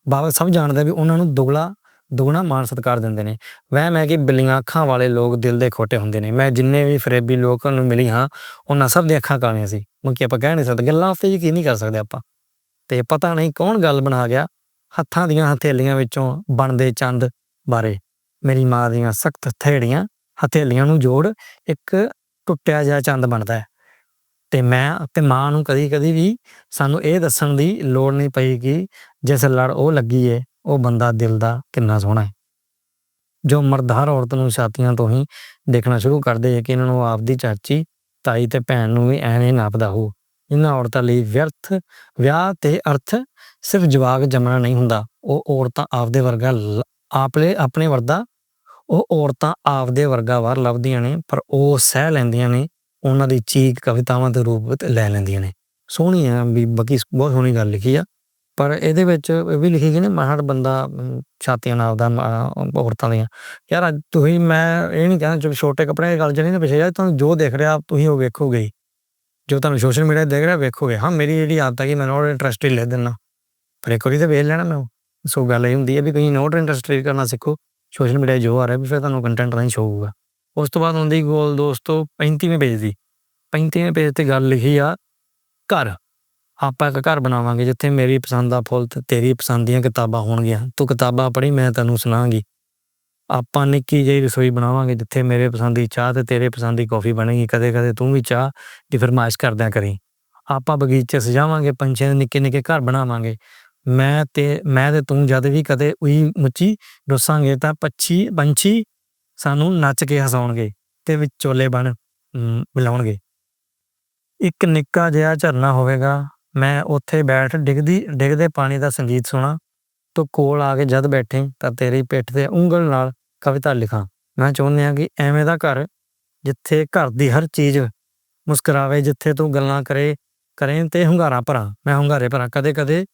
ਬਾਬਤ ਸਭ ਜਾਣਦੇ ਵੀ ਉਹਨਾਂ ਨੂੰ ਦੁਗਲਾ, ਦੁਗਣਾ ਮਾਨ ਸਤਿਕਾਰ ਦਿੰਦੇ ਨੇ। ਵਹਿਮ ਹੈ ਕਿ ਬਿੱਲੀਆਂ ਅੱਖਾਂ ਵਾਲੇ ਲੋਕ ਦਿਲ ਦੇ ਖੋਟੇ ਹੁੰਦੇ ਨੇ। ਮੈਂ ਜਿੰਨੇ ਵੀ ਫਰੇਬੀ ਲੋਕਾਂ ਨੂੰ ਮਿਲੀ ਹਾਂ, ਉਹਨਾਂ ਸਭ ਦੀਆਂ ਅੱਖਾਂ ਕਾਲੀਆਂ ਸੀ। ਮੁਕੀ ਆਪਾਂ ਕਹਿ ਨਹੀਂ ਸਕਦੇ, ਗੱਲਾਂ ਉੱਤੇ ਯਕੀਨ ਨਹੀਂ ਕਰ ਸਕਦੇ ਆਪਾਂ। ਤੇ ਪਤਾ ਨਹੀਂ ਕੌਣ ਗੱਲ ਬਣਾ ਗਿਆ, ਹੱਥਾਂ ਦੀਆਂ ਹਥੇਲੀਆਂ ਵਿੱਚੋਂ ਬਣਦੇ ਚੰਦ ਬਾਰੇ। ਮੇਰੀ ਮਾਂ ਦੀਆਂ ਸਖਤ ਥੇੜੀਆਂ ਹਥੇਲੀਆਂ ਨੂੰ ਜੋੜ, ਇੱਕ ਟੁੱਟਿਆ ਜਿਹਾ ਚੰਦ ਬਣਦਾ ਹੈ। ਤੇ ਮੈਂ ਅਤੇ ਮਾਂ ਨੂੰ ਕਦੀ ਕਦੀ ਵੀ ਸਾਨੂੰ ਇਹ ਦੱਸਣ ਦੀ ਲੋੜ ਨਹੀਂ ਪਈ ਕਿ ਜਿਸ ਲੜ ਉਹ ਲੱਗੀ ਏ, ਉਹ ਬੰਦਾ ਦਿਲ ਦਾ ਕਿੰਨਾ ਸੋਹਣਾ ਹੈ ਜੋ ਮਰਦ ਹਰ ਔਰਤ ਨੂੰ ਛਾਤੀਆਂ ਤੋਂ ਹੀ ਦੇਖਣਾ ਸ਼ੁਰੂ ਕਰਦੇ ਹੈ ਕਿ ਇਹਨਾਂ ਨੂੰ ਆਪਦੀ ਚਾਚੀ, ਤਾਈ ਤੇ ਭੈਣ ਨੂੰ ਵੀ ਐਵੇਂ ਨਾਪਦਾ ਹੋ ਇਹਨਾਂ ਔਰਤਾਂ ਲਈ ਵਿਅਰਥ, ਵਿਆਹ ਤੇ ਅਰਥ ਸਿਰਫ ਜਵਾਕ ਜੰਮਣਾ ਨਹੀਂ ਹੁੰਦਾ। ਉਹ ਔਰਤਾਂ ਆਪਦੇ ਵਰਗਾ ਆਪਲੇ, ਆਪਣੇ ਵਰਦਾ, ਉਹ ਔਰਤਾਂ ਆਪਦੇ ਵਰਗਾ ਵਾਰ ਲੱਭਦੀਆਂ ਨੇ, ਪਰ ਉਹ ਸਹਿ ਲੈਂਦੀਆਂ ਨੇ ਉਹਨਾਂ ਦੀ ਚੀਕ ਕਵਿਤਾਵਾਂ ਦੇ ਰੂਪ ਲੈ ਲੈਂਦੀਆਂ ਨੇ। ਸੋਹਣੀ ਆ, ਵੀ ਬਾਕੀ ਬਹੁਤ ਸੋਹਣੀ ਗੱਲ ਲਿਖੀ ਆ। ਪਰ ਇਹਦੇ ਵਿੱਚ ਇਹ ਵੀ ਲਿਖੀ ਗਈ ਨੇ ਮਹਾਰ ਬੰਦਾ ਛਾਤੀਆਂ ਨਾਲ ਦਾ ਔਰਤਾਂ ਦੀਆਂ। ਯਾਰ ਅੱਜ ਤੁਸੀਂ, ਮੈਂ ਇਹ ਨਹੀਂ ਕਹਿੰਦਾ ਛੋਟੇ ਕੱਪੜਿਆਂ ਦੀ ਗੱਲ ਜਣੀ ਨਾ ਪਿੱਛੇ, ਯਾਰ ਤੁਹਾਨੂੰ ਜੋ ਦਿਖ ਰਿਹਾ, ਤੁਸੀਂ ਉਹ ਵੇਖੋਗੇ ਹੀ। ਜੋ ਤੁਹਾਨੂੰ ਸੋਸ਼ਲ ਮੀਡੀਆ ਦੇਖ ਰਿਹਾ, ਵੇਖੋਗੇ। ਹਾਂ, ਮੇਰੀ ਜਿਹੜੀ ਆਦਤ ਹੈ ਕਿ ਮੈਂ ਨੋਟ ਇੰਟਰਸਟ ਹੀ ਲੈ ਦਿੰਦਾ। ਪਰ ਇੱਕ ਵਾਰੀ ਤਾਂ ਵੇਖ ਲੈਣਾ ਮੈਂ ਉਹ। ਸੋ ਗੱਲ ਇਹ ਹੁੰਦੀ ਹੈ ਵੀ ਤੁਸੀਂ ਨੋਟ ਇੰਟਰਸਟ ਕਰਨਾ ਸਿੱਖੋ। ਸੋਸ਼ਲ ਮੀਡੀਆ ਜੋ ਆ ਰਿਹਾ, ਵੀ ਫਿਰ ਤੁਹਾਨੂੰ ਕੰਟੈਂਟ ਰਾਹੀਂ ਸ਼ੋ ਹੋਊਗਾ। ਉਸ ਤੋਂ ਬਾਅਦ ਹੁੰਦੀ ਗੋਲ ਦੋਸਤੋ 35ਵੇਂ ਪੇਜ ਦੀ। 35ਵੇਂ ਪੇਜ ਤੇ ਗੱਲ ਲਿਖੀ ਆ, ਘਰ। ਆਪਾਂ ਇੱਕ ਘਰ ਬਣਾਵਾਂਗੇ ਜਿੱਥੇ ਮੇਰੀ ਪਸੰਦ ਦਾ ਫੁੱਲ ਤੇ ਤੇਰੀ ਪਸੰਦ ਦੀਆਂ ਕਿਤਾਬਾਂ ਹੋਣਗੀਆਂ। ਤੂੰ ਕਿਤਾਬਾਂ ਪੜ੍ਹੀ, ਮੈਂ ਤੈਨੂੰ ਸੁਣਾਵਾਂਗੀ ਆਪਾਂ ਨਿੱਕੀ ਜਿਹੀ ਰਸੋਈ ਬਣਾਵਾਂਗੇ ਜਿੱਥੇ ਮੇਰੇ ਪਸੰਦ ਦੀ ਚਾਹ ਤੇ ਤੇਰੇ ਪਸੰਦ ਦੀ ਕੌਫੀ ਬਣੇਗੀ। ਕਦੇ ਕਦੇ ਤੂੰ ਵੀ ਚਾਹ ਦੀ ਫਰਮਾਇਸ਼ ਕਰਦਿਆਂ ਕਰੀ। ਆਪਾਂ ਬਗੀਚੇ ਸਜਾਵਾਂਗੇ, ਪੰਛੀਆਂ ਦੇ ਨਿੱਕੇ ਨਿੱਕੇ ਘਰ ਬਣਾਵਾਂਗੇ। ਮੈਂ ਤੇ ਮੈਂ ਤੇ ਤੂੰ ਜਦ ਵੀ ਕਦੇ ਉਹੀ ਮੁੱਚੀ ਰੁੱਸਾਂਗੇ ਤਾਂ ਪੱਛੀ, ਪੰਛੀ ਸਾਨੂੰ ਨੱਚ ਕੇ ਹਸਾਉਣਗੇ ਤੇ ਵਿਚੋਲੇ ਬਣ ਅਮ, ਮਿਲਾਉਣਗੇ। ਇੱਕ ਨਿੱਕਾ ਜਿਹਾ ਝਰਨਾ ਹੋਵੇਗਾ। ਮੈਂ ਉੱਥੇ ਬੈਠ ਡਿੱਗਦੀ ਡਿੱਗਦੇ ਪਾਣੀ ਦਾ ਸੰਗੀਤ ਸੁਣਾ ਤੂੰ ਕੋਲ ਆ ਕੇ ਜਦ ਬੈਠੇ ਤਾਂ ਤੇਰੀ ਪਿੱਠ ਤੇ ਉਂਗਲ ਨਾਲ ਕਵਿਤਾ ਲਿਖਾਂ। ਮੈਂ ਚਾਹੁੰਦੀ ਹਾਂ ਕਿ ਐਵੇਂ ਦਾ ਘਰ ਜਿੱਥੇ ਘਰ ਦੀ ਹਰ ਚੀਜ਼ ਮੁਸਕਰਾਵੇ ਜਿੱਥੇ ਤੂੰ ਗੱਲਾਂ ਕਰੇ ਕਰੇ ਤੇ ਹੁੰਗਾਰਾ ਭਰਾ। ਮੈਂ ਹੁੰਗਾਰੇ ਭਰਾ ਕਦੇ ਕਦੇ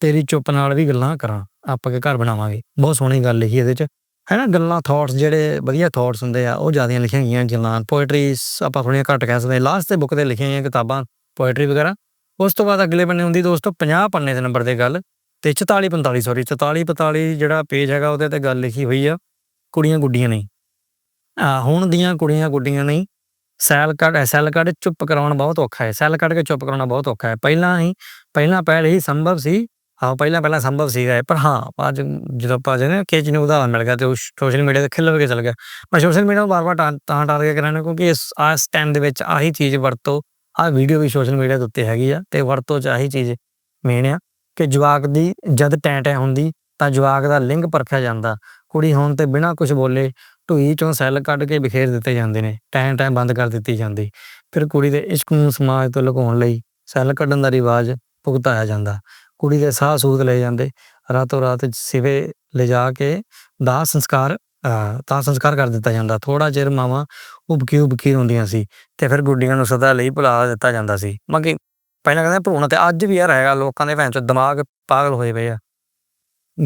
ਤੇਰੀ ਚੁੱਪ ਨਾਲ ਵੀ ਗੱਲਾਂ ਕਰਾਂ ਆਪਾਂ ਕੇ ਘਰ ਬਣਾਵਾਂਗੇ। ਬਹੁਤ ਸੋਹਣੀ ਗੱਲ ਲਿਖੀ ਇਹਦੇ ਚ। ਹੈ ਨਾ, ਗੱਲਾਂ ਥਾਟਸ ਜਿਹੜੇ ਵਧੀਆ ਥਾਟਸ ਹੁੰਦੇ ਆ, ਉਹ ਜ਼ਿਆਦਾ ਲਿਖੀਆਂ ਗਈਆਂ ਗੱਲਾਂ ਪੋਇਟਰੀ ਆਪਾਂ ਥੋੜੀਆਂ ਘੱਟ ਕਹਿ ਸਕਦੇ ਲਾਸਟ ਤੇ ਬੁੱਕ ਤੇ ਲਿਖੀਆਂ ਗਈਆਂ ਕਿਤਾਬਾਂ ਪੋਇਟਰੀ ਵਗੈਰਾ। ਉਸ ਤੋਂ ਬਾਅਦ ਅਗਲੇ ਬੰਨੇ ਹੁੰਦੀ ਦੋਸਤੋ 50 ਪੰਨੇ ਦੇ ਨੰਬਰ ਤੇ ਗੱਲ ਤੇ 44 45 ਸੌਰੀ 44 45 ਜਿਹੜਾ ਪੇਜ ਹੈਗਾ ਉਹਦੇ ਤੇ ਗੱਲ ਲਿਖੀ ਹੋਈ ਆ, ਕੁੜੀਆਂ ਗੁੱਡੀਆਂ ਨਹੀਂ। ਆ, ਹੁਣ ਦੀਆਂ ਕੁੜੀਆਂ ਗੁੱਡੀਆਂ ਨਹੀਂ। ਸੈਲ ਕੱਢ ਸੈਲ ਕੱਢ ਚੁੱਪ ਕਰਾਉਣਾ ਬਹੁਤ ਔਖਾ ਹੈ। ਸੈਲ ਕੱਢ ਕੇ ਚੁੱਪ ਕਰਾਉਣਾ ਬਹੁਤ ਔਖਾ ਹੈ। ਪਹਿਲਾਂ ਹੀ, ਪਹਿਲਾਂ ਪਹਿਲ ਹੀ ਸੰਭਵ ਸੀ ਹਾਂ ਪਹਿਲਾਂ ਪਹਿਲਾਂ ਸੰਭਵ ਸੀਗਾ ਇਹ, ਪਰ ਹਾਂ ਅੱਜ ਜਦੋਂ ਆਪਾਂ ਜਿਹਨੇ ਕੇਜ ਨੂੰ ਉਦਾਹਰਨ ਮਿਲ ਗਿਆ ਤੇ ਉਹ ਸੋਸ਼ਲ ਮੀਡੀਆ ਤੇ ਖਿਲਰ ਕੇ ਚਲ ਗਿਆ। ਮੈਂ ਸੋਸ਼ਲ ਮੀਡੀਆ ਨੂੰ ਵਾਰ-ਵਾਰ ਤਾਂ ਤਾਂ ਟਾਰਗੇਟ ਕਰਾਂਗਾ ਕਿਉਂਕਿ ਇਸ ਆਸ ਟਾਈਮ ਦੇ ਵਿੱਚ ਆਹੀ ਚੀਜ਼ ਵਰਤੋ ਆਹ ਵੀਡੀਓ ਵੀ ਸੋਸ਼ਲ ਮੀਡੀਆ ਦੇ ਉੱਤੇ ਹੈਗੀ ਆ ਤੇ ਵਰਤੋ ਚ ਆਹੀ ਚੀਜ਼ ਮੇਨ ਆ ਕਿ ਜਵਾਕ ਦੀ ਜਦ ਟੈਂ ਟੈਂ ਹੁੰਦੀ ਤਾਂ ਜਵਾਕ ਦਾ ਲਿੰਗ ਪਰਖਿਆ ਜਾਂਦਾ। ਕੁੜੀ ਹੋਣ ਤੇ ਬਿਨਾਂ ਕੁਝ ਬੋਲੇ ਢੂਈ ਚੋਂ ਸੈੱਲ ਕੱਢ ਕੇ ਬਿਖੇਰ ਦਿੱਤੇ ਜਾਂਦੇ ਨੇ ਟੈਂ ਟੈਂ ਬੰਦ ਕਰ ਦਿੱਤੀ ਜਾਂਦੀ। ਫਿਰ ਕੁੜੀ ਦੇ ਇਸ਼ਕ ਨੂੰ ਸਮਾਜ ਤੋਂ ਲੁਕਾਉਣ ਲਈ ਸੈੱਲ ਕੱਢਣ ਦਾ ਰਿਵਾਜ ਭੁਗਤਾਇਆ ਜਾਂਦਾ। ਕੁੜੀ ਦੇ ਸਾਹ ਸੂਤ ਲੈ ਜਾਂਦੇ, ਰਾਤੋਂ ਰਾਤ ਸਿਵੇ ਲਿਜਾ ਕੇ ਦਾਹ ਸੰਸਕਾਰ, ਅਹ ਤਾਂ ਸੰਸਕਾਰ ਕਰ ਦਿੱਤਾ ਜਾਂਦਾ। ਥੋੜਾ ਚਿਰ ਮਾਵਾਂ ਉਬਕੀ ਉਬਕੀ ਹੁੰਦੀਆਂ ਸੀ ਤੇ ਫਿਰ ਗੁੱਡੀਆਂ ਨੂੰ ਸਦਾ ਲਈ ਭੁਲਾ ਦਿੱਤਾ ਜਾਂਦਾ ਸੀ। ਮਗੀ ਪਹਿਲਾਂ ਕਹਿੰਦੇ ਭਰੂਣ ਤੇ ਅੱਜ ਵੀ ਯਾਰ ਹੈਗਾ ਲੋਕਾਂ ਦੇ ਭੈਣ ਚ ਦਿਮਾਗ ਪਾਗਲ ਹੋਏ ਪਏ ਆ।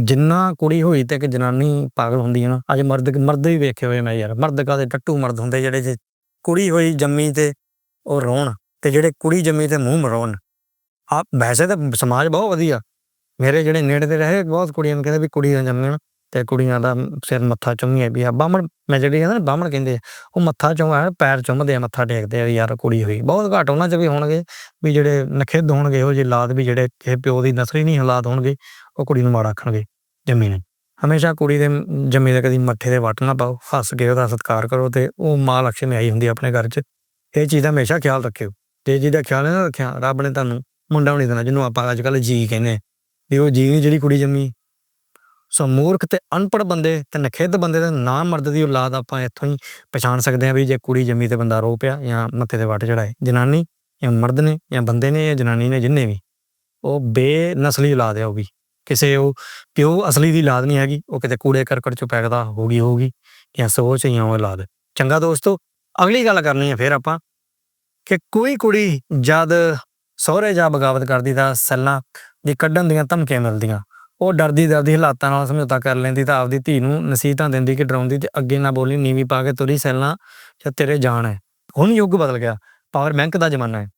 ਜਿੰਨਾ ਕੁੜੀ ਹੋਈ ਤੇ ਕਿ ਜਨਾਨੀ ਪਾਗਲ ਹੁੰਦੀ ਹੈ ਨਾ, ਅੱਜ ਮਰਦ ਮਰਦ ਵੀ ਵੇਖੇ ਹੋਏ ਮੈਂ ਯਾਰ, ਮਰਦ ਕਾਦੇ ਟੱਟੂ ਮਰਦ ਹੁੰਦੇ ਜਿਹੜੇ ਜੇ ਕੁੜੀ ਹੋਈ ਜੰਮੀ ਤੇ ਉਹ ਰੋਣ ਤੇ ਜਿਹੜੇ ਕੁੜੀ ਜੰਮੀ ਤੇ ਮੂੰਹ ਮਰੋਣ। ਆ ਵੈਸੇ ਤਾਂ ਸਮਾਜ ਬਹੁਤ ਵਧੀਆ। ਮੇਰੇ ਜਿਹੜੇ ਨੇੜੇ ਤੇ ਰਹੇ ਬਹੁਤ ਕੁੜੀਆਂ ਨੂੰ ਕਹਿੰਦੇ ਵੀ ਕੁੜੀਆਂ ਜੰਮਣ ਤੇ ਕੁੜੀਆਂ ਦਾ ਸਿਰ ਮੱਥਾ ਚੁੰਮੀ ਹੈ ਵੀ ਆ ਬਾਹਮਣ ਮੈਂ ਜਿਹੜੀ ਕਹਿੰਦਾ ਨਾ ਬਾਹਮਣ ਕਹਿੰਦੇ ਆ, ਉਹ ਮੱਥਾ ਚੁੰਮਾ ਪੈਰ ਚੁੰਮਦੇ ਆ ਮੱਥਾ ਟੇਕਦੇ ਆ ਵੀ ਯਾਰ ਕੁੜੀ ਹੋਈ। ਬਹੁਤ ਘੱਟ ਉਹਨਾਂ ਚ ਵੀ ਹੋਣਗੇ ਵੀ ਜਿਹੜੇ ਨਖਿੱਧ ਹੋਣਗੇ ਉਹ ਜਿਹੇ ਲਾਦ ਵੀ ਜਿਹੜੇ ਕਿਸੇ ਪਿਓ ਦੀ ਨਸਰੀ ਨਹੀਂ ਹਾਲਾਤ ਹੋਣਗੇ ਉਹ ਕੁੜੀ ਨੂੰ ਮਾੜਾ ਆਖਣਗੇ ਜੰਮੀ ਨੇ ਹਮੇਸ਼ਾ ਕੁੜੀ ਦੇ ਜੰਮੀ ਦੇ ਕਦੀ ਮੱਥੇ ਤੇ ਵੱਟ ਨਾ ਪਾਓ ਹੱਸ ਕੇ ਉਹਦਾ ਸਤਿਕਾਰ ਕਰੋ ਤੇ ਉਹ ਮਾਂ ਲక్ష్ਮੀ ਆਈ ਹੁੰਦੀ ਆਪਣੇ ਘਰ 'ਚ। ਇਹ ਚੀਜ਼ ਦਾ ਹਮੇਸ਼ਾ ਖਿਆਲ ਰੱਖਿਓ। ਤੇ ਜਿਹਦਾ ਖਿਆਲ ਨਹੀਂ ਰੱਖਿਆ ਰੱਬ ਨੇ ਤੁਹਾਨੂੰ ਮੁੰਡਾ ਨਹੀਂ ਦੇਣਾ ਜਿਹਨੂੰ ਆਪਾਂ ਅੱਜ ਕੱਲ ਜੀ ਕਹਿੰਦੇ ਵੀ ਉਹ ਜੀ ਨੀ ਜਿਹੜੀ ਕੁੜੀ ਜੰਮੀ। ਸੋ ਮੂਰਖ ਤੇ ਅਨਪੜ੍ਹ ਬੰਦੇ ਤੇ ਨਖਿੱਧ ਬੰਦੇ ਦੇ ਨਾਮ ਮਰਦ ਦੀ ਔਲਾਦ ਆਪਾਂ ਇੱਥੋਂ ਹੀ ਪਛਾਣ ਸਕਦੇ ਹਾਂ ਵੀ ਜੇ ਕੁੜੀ ਜੰਮੀ ਤੇ ਬੰਦਾ ਰੋ ਪਿਆ ਜਾਂ ਮੱਥੇ ਤੇ ਵੱਟ ਚੜਾਏ ਜਨਾਨੀ ਜਾਂ ਮਰਦ ਨੇ ਜਾਂ ਬੰਦੇ ਨੇ ਜਾਂ ਜਨਾਨੀ ਨੇ, ਜਿੰਨੇ ਵੀ। ਉਹ ਬੇਨਸਲੀ ਔਲਾਦ ਹੈ ਉਹ ਵੀ। ਕਿਸੇ ਉਹ ਪਿਓ ਅਸਲੀ ਦੀ ਔਲਾਦ ਨਹੀਂ ਹੈਗੀ, ਉਹ ਕਿਤੇ ਕੂੜੇ ਕਰਕਟ ਚੋਂ ਪੈਦਾ ਹੋ ਗਈ ਹੋਊਗੀ ਜਾਂ ਸੋਚ ਜਾਂ ਉਹ ਔਲਾਦ। ਚੰਗਾ ਦੋਸਤੋ, ਅਗਲੀ ਗੱਲ ਕਰਨੀ ਹੈ ਫਿਰ ਆਪਾਂ ਕਿ ਕੋਈ ਕੁੜੀ ਜਦ ਸਹੁਰੇ ਜਾ ਬਗਾਵਤ ਕਰਦੀ ਤਾਂ ਸੈੱਲਾਂ ਦੀ ਕੱਢਣ ਦੀਆਂ ਧਮਕੀਆਂ ਮਿਲਦੀਆਂ। ਉਹ ਡਰਦੀ ਡਰਦੀ ਹਾਲਾਤਾਂ ਨਾਲ ਸਮਝੌਤਾ ਕਰ ਲੈਂਦੀ ਤਾਂ ਆਪਦੀ ਧੀ ਨੂੰ ਨਸੀਹਤਾਂ ਦਿੰਦੀ ਕਿ ਡਰਾਉਂਦੀ ਤੇ ਅੱਗੇ ਨਾ ਬੋਲੀ ਨੀਵੀਂ ਪਾ ਕੇ ਤੁਰੀ ਸੈੱਲਾਂ ਜਾਂ ਤੇਰੇ ਜਾਣ ਹੈ। ਹੁਣ ਯੁੱਗ ਬਦਲ ਗਿਆ। ਪਾਵਰ ਬੈਂਕ ਦਾ ਜ਼ਮਾਨਾ ਹੈ।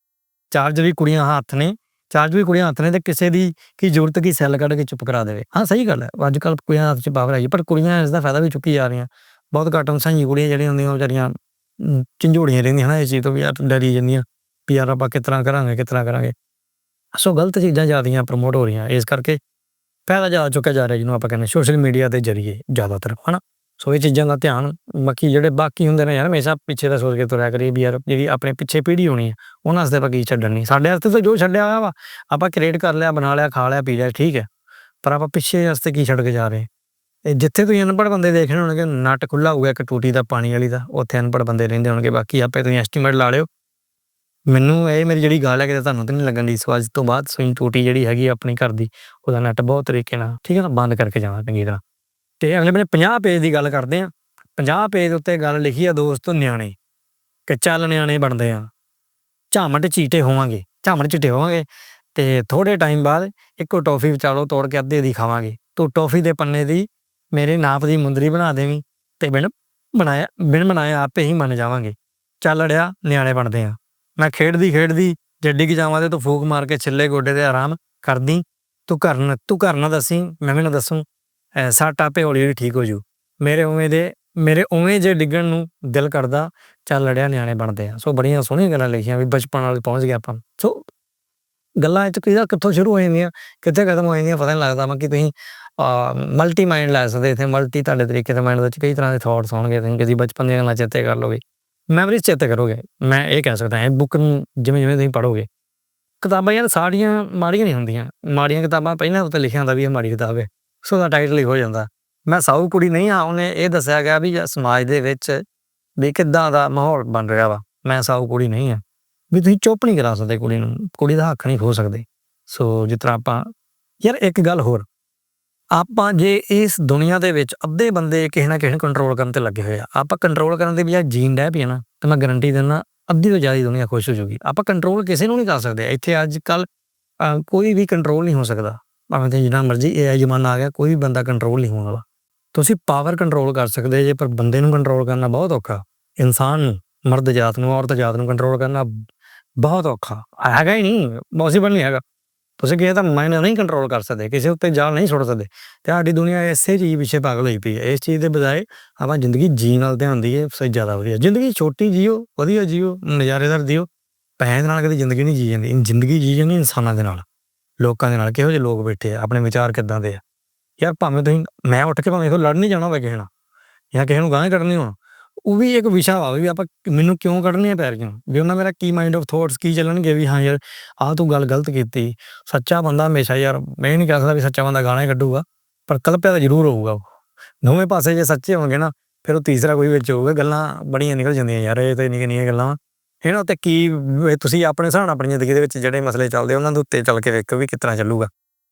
ਚਾਰਜ ਵੀ ਕੁੜੀਆਂ ਹੱਥ ਨੇ ਚਾਰਜ ਵੀ ਕੁੜੀਆਂ ਹੱਥ ਨੇ ਤੇ ਕਿਸੇ ਦੀ ਕੀ ਜ਼ਰੂਰਤ ਕੀ ਸੈੱਲ ਕੱਢ ਕੇ ਚੁੱਪ ਕਰਾ ਦੇਵੇ। ਹਾਂ ਸਹੀ ਗੱਲ ਹੈ। ਅੱਜ ਕੱਲ ਕੁੜੀਆਂ ਹੱਥ 'ਚ ਪਾਵਰ ਆਈ ਪਰ ਕੁੜੀਆਂ ਇਸ ਦਾ ਫਾਇਦਾ ਵੀ ਚੁੱਕੀ ਜਾ ਰਹੀਆਂ। ਬਹੁਤ ਘੱਟ ਸਾਂਝੀ ਕੁੜੀਆਂ ਜਿਹੜੀਆਂ ਹੁੰਦੀਆਂ ਵਿਚਾਰੀਆਂ ਅਮ, ਝੰਜੋੜੀਆਂ ਰਹਿੰਦੀਆਂ ਹਨਾ ਇਸ ਚੀਜ਼ ਤੋਂ ਵੀ ਯਾਰ ਡਰੀ ਜਾਂਦੀਆਂ। ਵੀ ਯਾਰ ਆਪਾਂ ਕਿਸ ਤਰ੍ਹਾਂ ਕਰਾਂਗੇ, ਕਿਸ ਤਰ੍ਹਾਂ ਕਰਾਂਗੇ। ਸੋ ਗਲਤ ਚੀਜ਼ਾਂ ਜ਼ਿਆਦੀਆਂ ਪ੍ਰਮੋਟ ਹੋ ਰਹੀਆਂ, ਇਸ ਕਰਕੇ ਫਾਇਦਾ ਜ਼ਿਆਦਾ ਚੁੱਕਿਆ ਜਾ ਰਿਹਾ ਜਿਹਨੂੰ ਆਪਾਂ ਕਹਿੰਦੇ ਸੋਸ਼ਲ ਮੀਡੀਆ ਦੇ ਜ਼ਰੀਏ ਜ਼ਿਆਦਾਤਰ, ਹਨਾ। ਸੋ ਇਹ ਚੀਜ਼ਾਂ ਦਾ ਧਿਆਨ ਬਾਕੀ ਜਿਹੜੇ ਬਾਕੀ ਹੁੰਦੇ ਨੇ ਯਾਰ, ਹਮੇਸ਼ਾ ਪਿੱਛੇ ਦਾ ਸੋਚ ਕੇ ਤੁਰਿਆ ਕਰੀਏ ਵੀ ਯਾਰ, ਜਿਹੜੀ ਆਪਣੇ ਪਿੱਛੇ ਪੀੜ੍ਹੀ ਹੋਣੀ ਹੈ, ਉਹਨਾਂ ਵਾਸਤੇ ਆਪਾਂ ਕੀ ਛੱਡਣ ਨਹੀਂ। ਸਾਡੇ ਵਾਸਤੇ ਤਾਂ ਜੋ ਛੱਡਿਆ ਹੋਇਆ ਵਾ, ਆਪਾਂ ਕ੍ਰੀਏਟ ਕਰ ਲਿਆ, ਬਣਾ ਲਿਆ, ਖਾ ਲਿਆ, ਪੀ ਲਿਆ, ਠੀਕ ਹੈ। ਪਰ ਆਪਾਂ ਪਿੱਛੇ ਵਾਸਤੇ ਕੀ ਛੱਡ ਕੇ ਜਾ ਰਹੇ? ਇਹ ਜਿੱਥੇ ਤੁਸੀਂ ਅਨਪੜ੍ਹ ਬੰਦੇ ਦੇਖਣੇ ਹੋਣਗੇ, ਨੱਟ ਖੁੱਲਾ ਹੋਊਗਾ ਇੱਕ ਟੂਟੀ ਦਾ, ਪਾਣੀ ਵਾਲੀ ਦਾ, ਉੱਥੇ ਅਨਪੜ੍ਹ ਬੰਦੇ ਰਹਿੰਦੇ ਹੋਣਗੇ। ਬਾਕੀ ਆਪੇ ਤੁਸੀਂ ਐਸਟੀਮੇਟ ਲਾ ਲਿਓ। ਮੈਨੂੰ ਇਹ ਮੇਰੀ ਜਿਹੜੀ ਗੱਲ ਹੈ, ਕਿਤੇ ਤੁਹਾਨੂੰ ਤਾਂ ਨਹੀਂ ਲੱਗਣ ਦੀ ਸੋ ਅੱਜ ਤੋਂ ਬਾਅਦ ਸੋਈ ਟੂਟੀ ਜਿਹੜੀ ਹੈਗੀ ਆਪਣੇ ਘਰ ਦੀ, ਉਹਦਾ ਨੈਟ ਬਹੁਤ ਤਰੀਕੇ ਨਾਲ, ਠੀਕ ਹੈ ਨਾ, ਬੰਦ ਕਰਕੇ ਜਾਵਾਂ ਚੰਗੀ ਤਰ੍ਹਾਂ। ਤੇ ਅਗਲੇ ਬੰਨੇ 50 ਪੇਜ ਦੀ ਗੱਲ ਕਰਦੇ ਆ 50 ਪੇਜ ਉੱਤੇ ਗੱਲ ਲਿਖੀ ਆ ਦੋਸਤੋ ਨਿਆਣੇ, ਕਿ ਚੱਲ ਨਿਆਣੇ ਬਣਦੇ ਆ ਝਾਮਟ ਚੀਟੇ ਹੋਵਾਂਗੇ ਝਾਮਟ ਚੀਟੇ ਹੋਵਾਂਗੇ, ਤੇ ਥੋੜੇ ਟਾਈਮ ਬਾਅਦ ਇੱਕੋ ਟੌਫੀ ਵਿਚਾਲੋ, ਤੋੜ ਕੇ ਅੱਧੇ ਦੀ ਖਾਵਾਂਗੇ। ਤੂੰ ਟੌਫੀ ਦੇ ਪੰਨੇ ਦੀ ਮੇਰੇ ਨਾਪ ਦੀ ਮੁੰਦਰੀ ਬਣਾ ਦੇਵੀਂ, ਤੇ ਬਿਨ ਬਣਾਇਆ ਬਿਨ ਬਣਾਇਆ ਆਪੇ ਹੀ ਮੰਨ ਜਾਵਾਂਗੇ। ਚੱਲ ਅੜਿਆ, ਨਿਆਣੇ ਬਣਦੇ ਆ ਮੈਂ ਖੇਡਦੀ ਖੇਡਦੀ ਜੇ ਡਿੱਗ ਜਾਵਾਂ ਤੇ ਤੂੰ ਫੂਕ ਮਾਰ ਕੇ ਛਿੱਲੇ ਗੋਡੇ ਤੇ ਆਰਾਮ ਕਰਦੀ। ਤੂੰ ਘਰ ਨਾ ਤੂੰ ਘਰ ਨਾ ਦੱਸੀ, ਮੈਂ ਵੀ ਨਾ ਦੱਸੂ। ਐ, ਸੱਟ ਹੌਲੀ ਹੌਲੀ ਠੀਕ ਹੋ ਜੂ। ਮੇਰੇ ਉਵੇਂ ਦੇ, ਮੇਰੇ ਉਵੇਂ ਜੇ ਡਿੱਗਣ ਨੂੰ ਦਿਲ ਕਰਦਾ, ਚੱਲ ਲੜਿਆ ਨਿਆਣੇ ਬਣਦੇ ਆ। ਸੋ ਬੜੀਆਂ ਸੋਹਣੀਆਂ ਗੱਲਾਂ ਲਿਖੀਆਂ ਵੀ ਬਚਪਨ ਵਾਲੇ ਪਹੁੰਚ ਗਏ ਆਪਾਂ। ਸੋ ਗੱਲਾਂ ਇਹ ਚ ਕਿਹਦਾ, ਕਿੱਥੋਂ ਸ਼ੁਰੂ ਹੋ ਜਾਂਦੀਆਂ, ਕਿੱਥੇ ਖਤਮ ਹੋ ਜਾਂਦੀਆਂ, ਪਤਾ ਨਹੀਂ ਲੱਗਦਾ ਮੈਂ ਕਿ ਤੁਸੀਂ ਮਲਟੀ ਮਾਈਂਡ ਲੈ ਸਕਦੇ ਇੱਥੇ ਮਲਟੀ ਤੁਹਾਡੇ ਤਰੀਕੇ ਦੇ ਮਾਈਂਡ ਵਿੱਚ ਕਈ ਤਰ੍ਹਾਂ ਦੇ ਥਾਟਸ ਹੋਣਗੇ, ਤੁਸੀਂ ਕਦੀ ਬਚਪਨ ਦੀਆਂ ਗੱਲਾਂ ਚੇਤੇ ਕਰ ਲੋਗੇ ਮੈਮਰੀਜ਼ ਚੇਤੇ ਕਰੋਗੇ, ਮੈਂ ਇਹ ਕਹਿ ਸਕਦਾ ਹਾਂ ਬੁੱਕ ਨੂੰ ਜਿਵੇਂ ਜਿਵੇਂ ਤੁਸੀਂ ਪੜੋਗੇ ਕਿਤਾਬਾਂ ਯਾਰ ਸਾਰੀਆਂ ਮਾੜੀਆਂ ਨਹੀਂ ਹੁੰਦੀਆਂ। ਮਾੜੀਆਂ ਕਿਤਾਬਾਂ ਪਹਿਲਾਂ ਉੱਤੇ ਲਿਖਿਆ ਹੁੰਦਾ ਵੀ ਇਹ ਮਾੜੀ ਕਿਤਾਬ ਹੈ, ਸੋ ਦਾ ਟਾਈਟਲ ਹੀ ਹੋ ਜਾਂਦਾ। ਮੈਂ ਸਾਊ ਕੁੜੀ ਨਹੀਂ ਹਾਂ, ਉਹਨੇ ਇਹ ਦੱਸਿਆ ਗਿਆ ਵੀ ਸਮਾਜ ਦੇ ਵਿੱਚ ਵੀ ਕਿੱਦਾਂ ਦਾ ਮਾਹੌਲ ਬਣ ਰਿਹਾ ਵਾ। ਮੈਂ ਸਾਊ ਕੁੜੀ ਨਹੀਂ ਹਾਂ। ਵੀ ਤੁਸੀਂ ਚੁੱਪ ਨਹੀਂ ਕਰਾ ਸਕਦੇ ਕੁੜੀ ਨੂੰ, ਕੁੜੀ ਦਾ ਹੱਕ ਨਹੀਂ ਖੋ ਸਕਦੇ। ਸੋ ਜਿਸ ਤਰ੍ਹਾਂ ਆਪਾਂ, ਯਾਰ ਇੱਕ ਗੱਲ ਹੋਰ ਆਪਾਂ ਜੇ ਇਸ ਦੁਨੀਆ ਦੇ ਵਿੱਚ ਅੱਧੇ ਬੰਦੇ ਕਿਸੇ ਨਾ ਕਿਸੇ ਨੂੰ ਕੰਟਰੋਲ ਕਰਨ ਤੇ ਲੱਗੇ ਹੋਏ ਆ, ਆਪਾਂ ਕੰਟਰੋਲ ਕਰਨ ਦੇ ਬਜਾਏ ਜੀਣ ਡੈ ਪਏ ਨਾ, ਤੇ ਮੈਂ ਗਾਰੰਟੀ ਦਿੰਦਾ ਅੱਧੀ ਤੋਂ ਜ਼ਿਆਦਾ ਦੁਨੀਆ ਖੁਸ਼ ਹੋ ਜਾਊਗੀ। ਆਪਾਂ ਕੰਟਰੋਲ ਕਿਸੇ ਨੂੰ ਨਹੀਂ ਕਰ ਸਕਦੇ। ਇੱਥੇ ਅੱਜ ਕੱਲ ਕੋਈ ਵੀ ਕੰਟਰੋਲ ਨਹੀਂ ਹੋ ਸਕਦਾ। ਭਾਵੇਂ ਤੇ ਜਿੰਨਾ ਮਰਜ਼ੀ ਇਹ ਜ਼ਮਾਨਾ ਆ ਗਿਆ, ਕੋਈ ਵੀ ਬੰਦਾ ਕੰਟਰੋਲ ਨਹੀਂ ਹੋਣ ਵਾਲਾ। ਤੁਸੀਂ ਪਾਵਰ ਕੰਟਰੋਲ ਕਰ ਸਕਦੇ ਜੇ, ਪਰ ਬੰਦੇ ਨੂੰ ਕੰਟਰੋਲ ਕਰਨਾ ਬਹੁਤ ਔਖਾ। ਇਨਸਾਨ ਨੂੰ ਮਰਦ ਜਾਤ ਨੂੰ ਔਰਤ ਜਾਤ ਨੂੰ ਕੰਟਰੋਲ ਕਰਨਾ ਬਹੁਤ ਔਖਾ। ਹੈਗਾ ਹੀ ਨਹੀਂ ਪੋਸੀਬਲ ਨਹੀਂ ਹੈਗਾ। ਤੁਸੀਂ ਕਿਸੇ ਦਾ ਮਾਇੰਡ ਨਹੀਂ ਕੰਟਰੋਲ ਕਰ ਸਕਦੇ, ਕਿਸੇ ਉੱਤੇ ਜਾਲ ਨਹੀਂ ਸੁੱਟ ਸਕਦੇ। ਤੇ ਸਾਡੀ ਦੁਨੀਆ ਇਸੇ ਚੀਜ਼ ਪਿੱਛੇ ਪਾਗਲ ਹੋਈ ਪਈ ਹੈ। ਇਸ ਚੀਜ਼ ਦੇ ਬਜਾਏ ਆਪਾਂ ਜ਼ਿੰਦਗੀ ਜੀਣ ਨਾਲ ਧਿਆਨ ਦਈਏ, ਸਹੀ ਜ਼ਿਆਦਾ ਵਧੀਆ। ਜ਼ਿੰਦਗੀ ਛੋਟੀ ਜੀਓ, ਵਧੀਆ ਜੀਓ, ਨਜ਼ਾਰੇਦਾਰ ਦਿਓ। ਪੈਸੇ ਦੇ ਨਾਲ ਕਦੀ ਜ਼ਿੰਦਗੀ ਨਹੀਂ ਜੀ ਜਾਂਦੀ। ਜ਼ਿੰਦਗੀ ਜੀ ਜਾਂਦੀ ਇਨਸਾਨਾਂ ਦੇ ਨਾਲ, ਲੋਕਾਂ ਦੇ ਨਾਲ। ਕਿਹੋ ਜਿਹੇ ਲੋਕ ਬੈਠੇ ਆ, ਆਪਣੇ ਵਿਚਾਰ ਕਿੱਦਾਂ ਦੇ ਆ। ਯਾਰ ਭਾਵੇਂ ਤੁਸੀਂ, ਮੈਂ ਉੱਠ ਕੇ ਭਾਵੇਂ ਇਥੋਂ ਲੜ ਨਹੀਂ ਜਾਣਾ ਹੋਵੇ ਕਿਸੇ ਨਾਲ, ਜਾਂ ਕਿਸੇ ਨੂੰ ਗਾਂ ਕੱਢਣੀ ਹੋਣਾ। ਉਹ ਵੀ ਇੱਕ ਵਿਸ਼ਾ ਵਾ ਵੀ ਆਪਾਂ ਮੈਨੂੰ ਕਿਉਂ ਕੱਢਣੀਆਂ ਪੈ ਰਹੀਆਂ ਵੀ ਉਹਨਾਂ ਮੇਰਾ ਕੀ ਮਾਈਂਡ ਆਫ ਥਾਟਸ ਕੀ ਚੱਲਣਗੇ ਵੀ ਹਾਂ ਯਾਰ, ਆਹ ਤੂੰ ਗੱਲ ਗਲਤ ਕੀਤੀ, ਸੱਚਾ ਬੰਦਾ ਹਮੇਸ਼ਾ ਯਾਰ, ਮੈਂ ਨਹੀਂ ਕਹਿ ਸਕਦਾ ਵੀ ਸੱਚਾ ਬੰਦਾ ਗਾਣਾ ਹੀ ਕੱਢੂਗਾ, ਪਰ ਕਲਪਿਆ ਤਾਂ ਜ਼ਰੂਰ ਹੋਊਗਾ ਉਹ। ਦੋਵੇਂ ਪਾਸੇ ਜੇ ਸੱਚੇ ਹੋਣਗੇ ਨਾ, ਫਿਰ ਉਹ ਤੀਸਰਾ ਕੋਈ ਵਿੱਚ ਹੋਊਗਾ, ਗੱਲਾਂ ਬੜੀਆਂ ਨਿਕਲ ਜਾਂਦੀਆਂ ਯਾਰ, ਇਹ ਤਾਂ ਨਿੱਕੀਆਂ ਨਿੱਕੀਆਂ ਗੱਲਾਂ ਇਹਨਾਂ ਤੇ ਕੀ ਤੁਸੀਂ ਆਪਣੇ ਹਿਸਾਬ ਨਾਲ ਆਪਣੀ ਜ਼ਿੰਦਗੀ ਦੇ ਵਿੱਚ ਜਿਹੜੇ ਮਸਲੇ ਚੱਲਦੇ ਉਹਨਾਂ ਦੇ ਉੱਤੇ ਚੱਲ ਕੇ ਵੇਖੋ ਵੀ ਕਿਸ ਚੱਲੂਗਾ।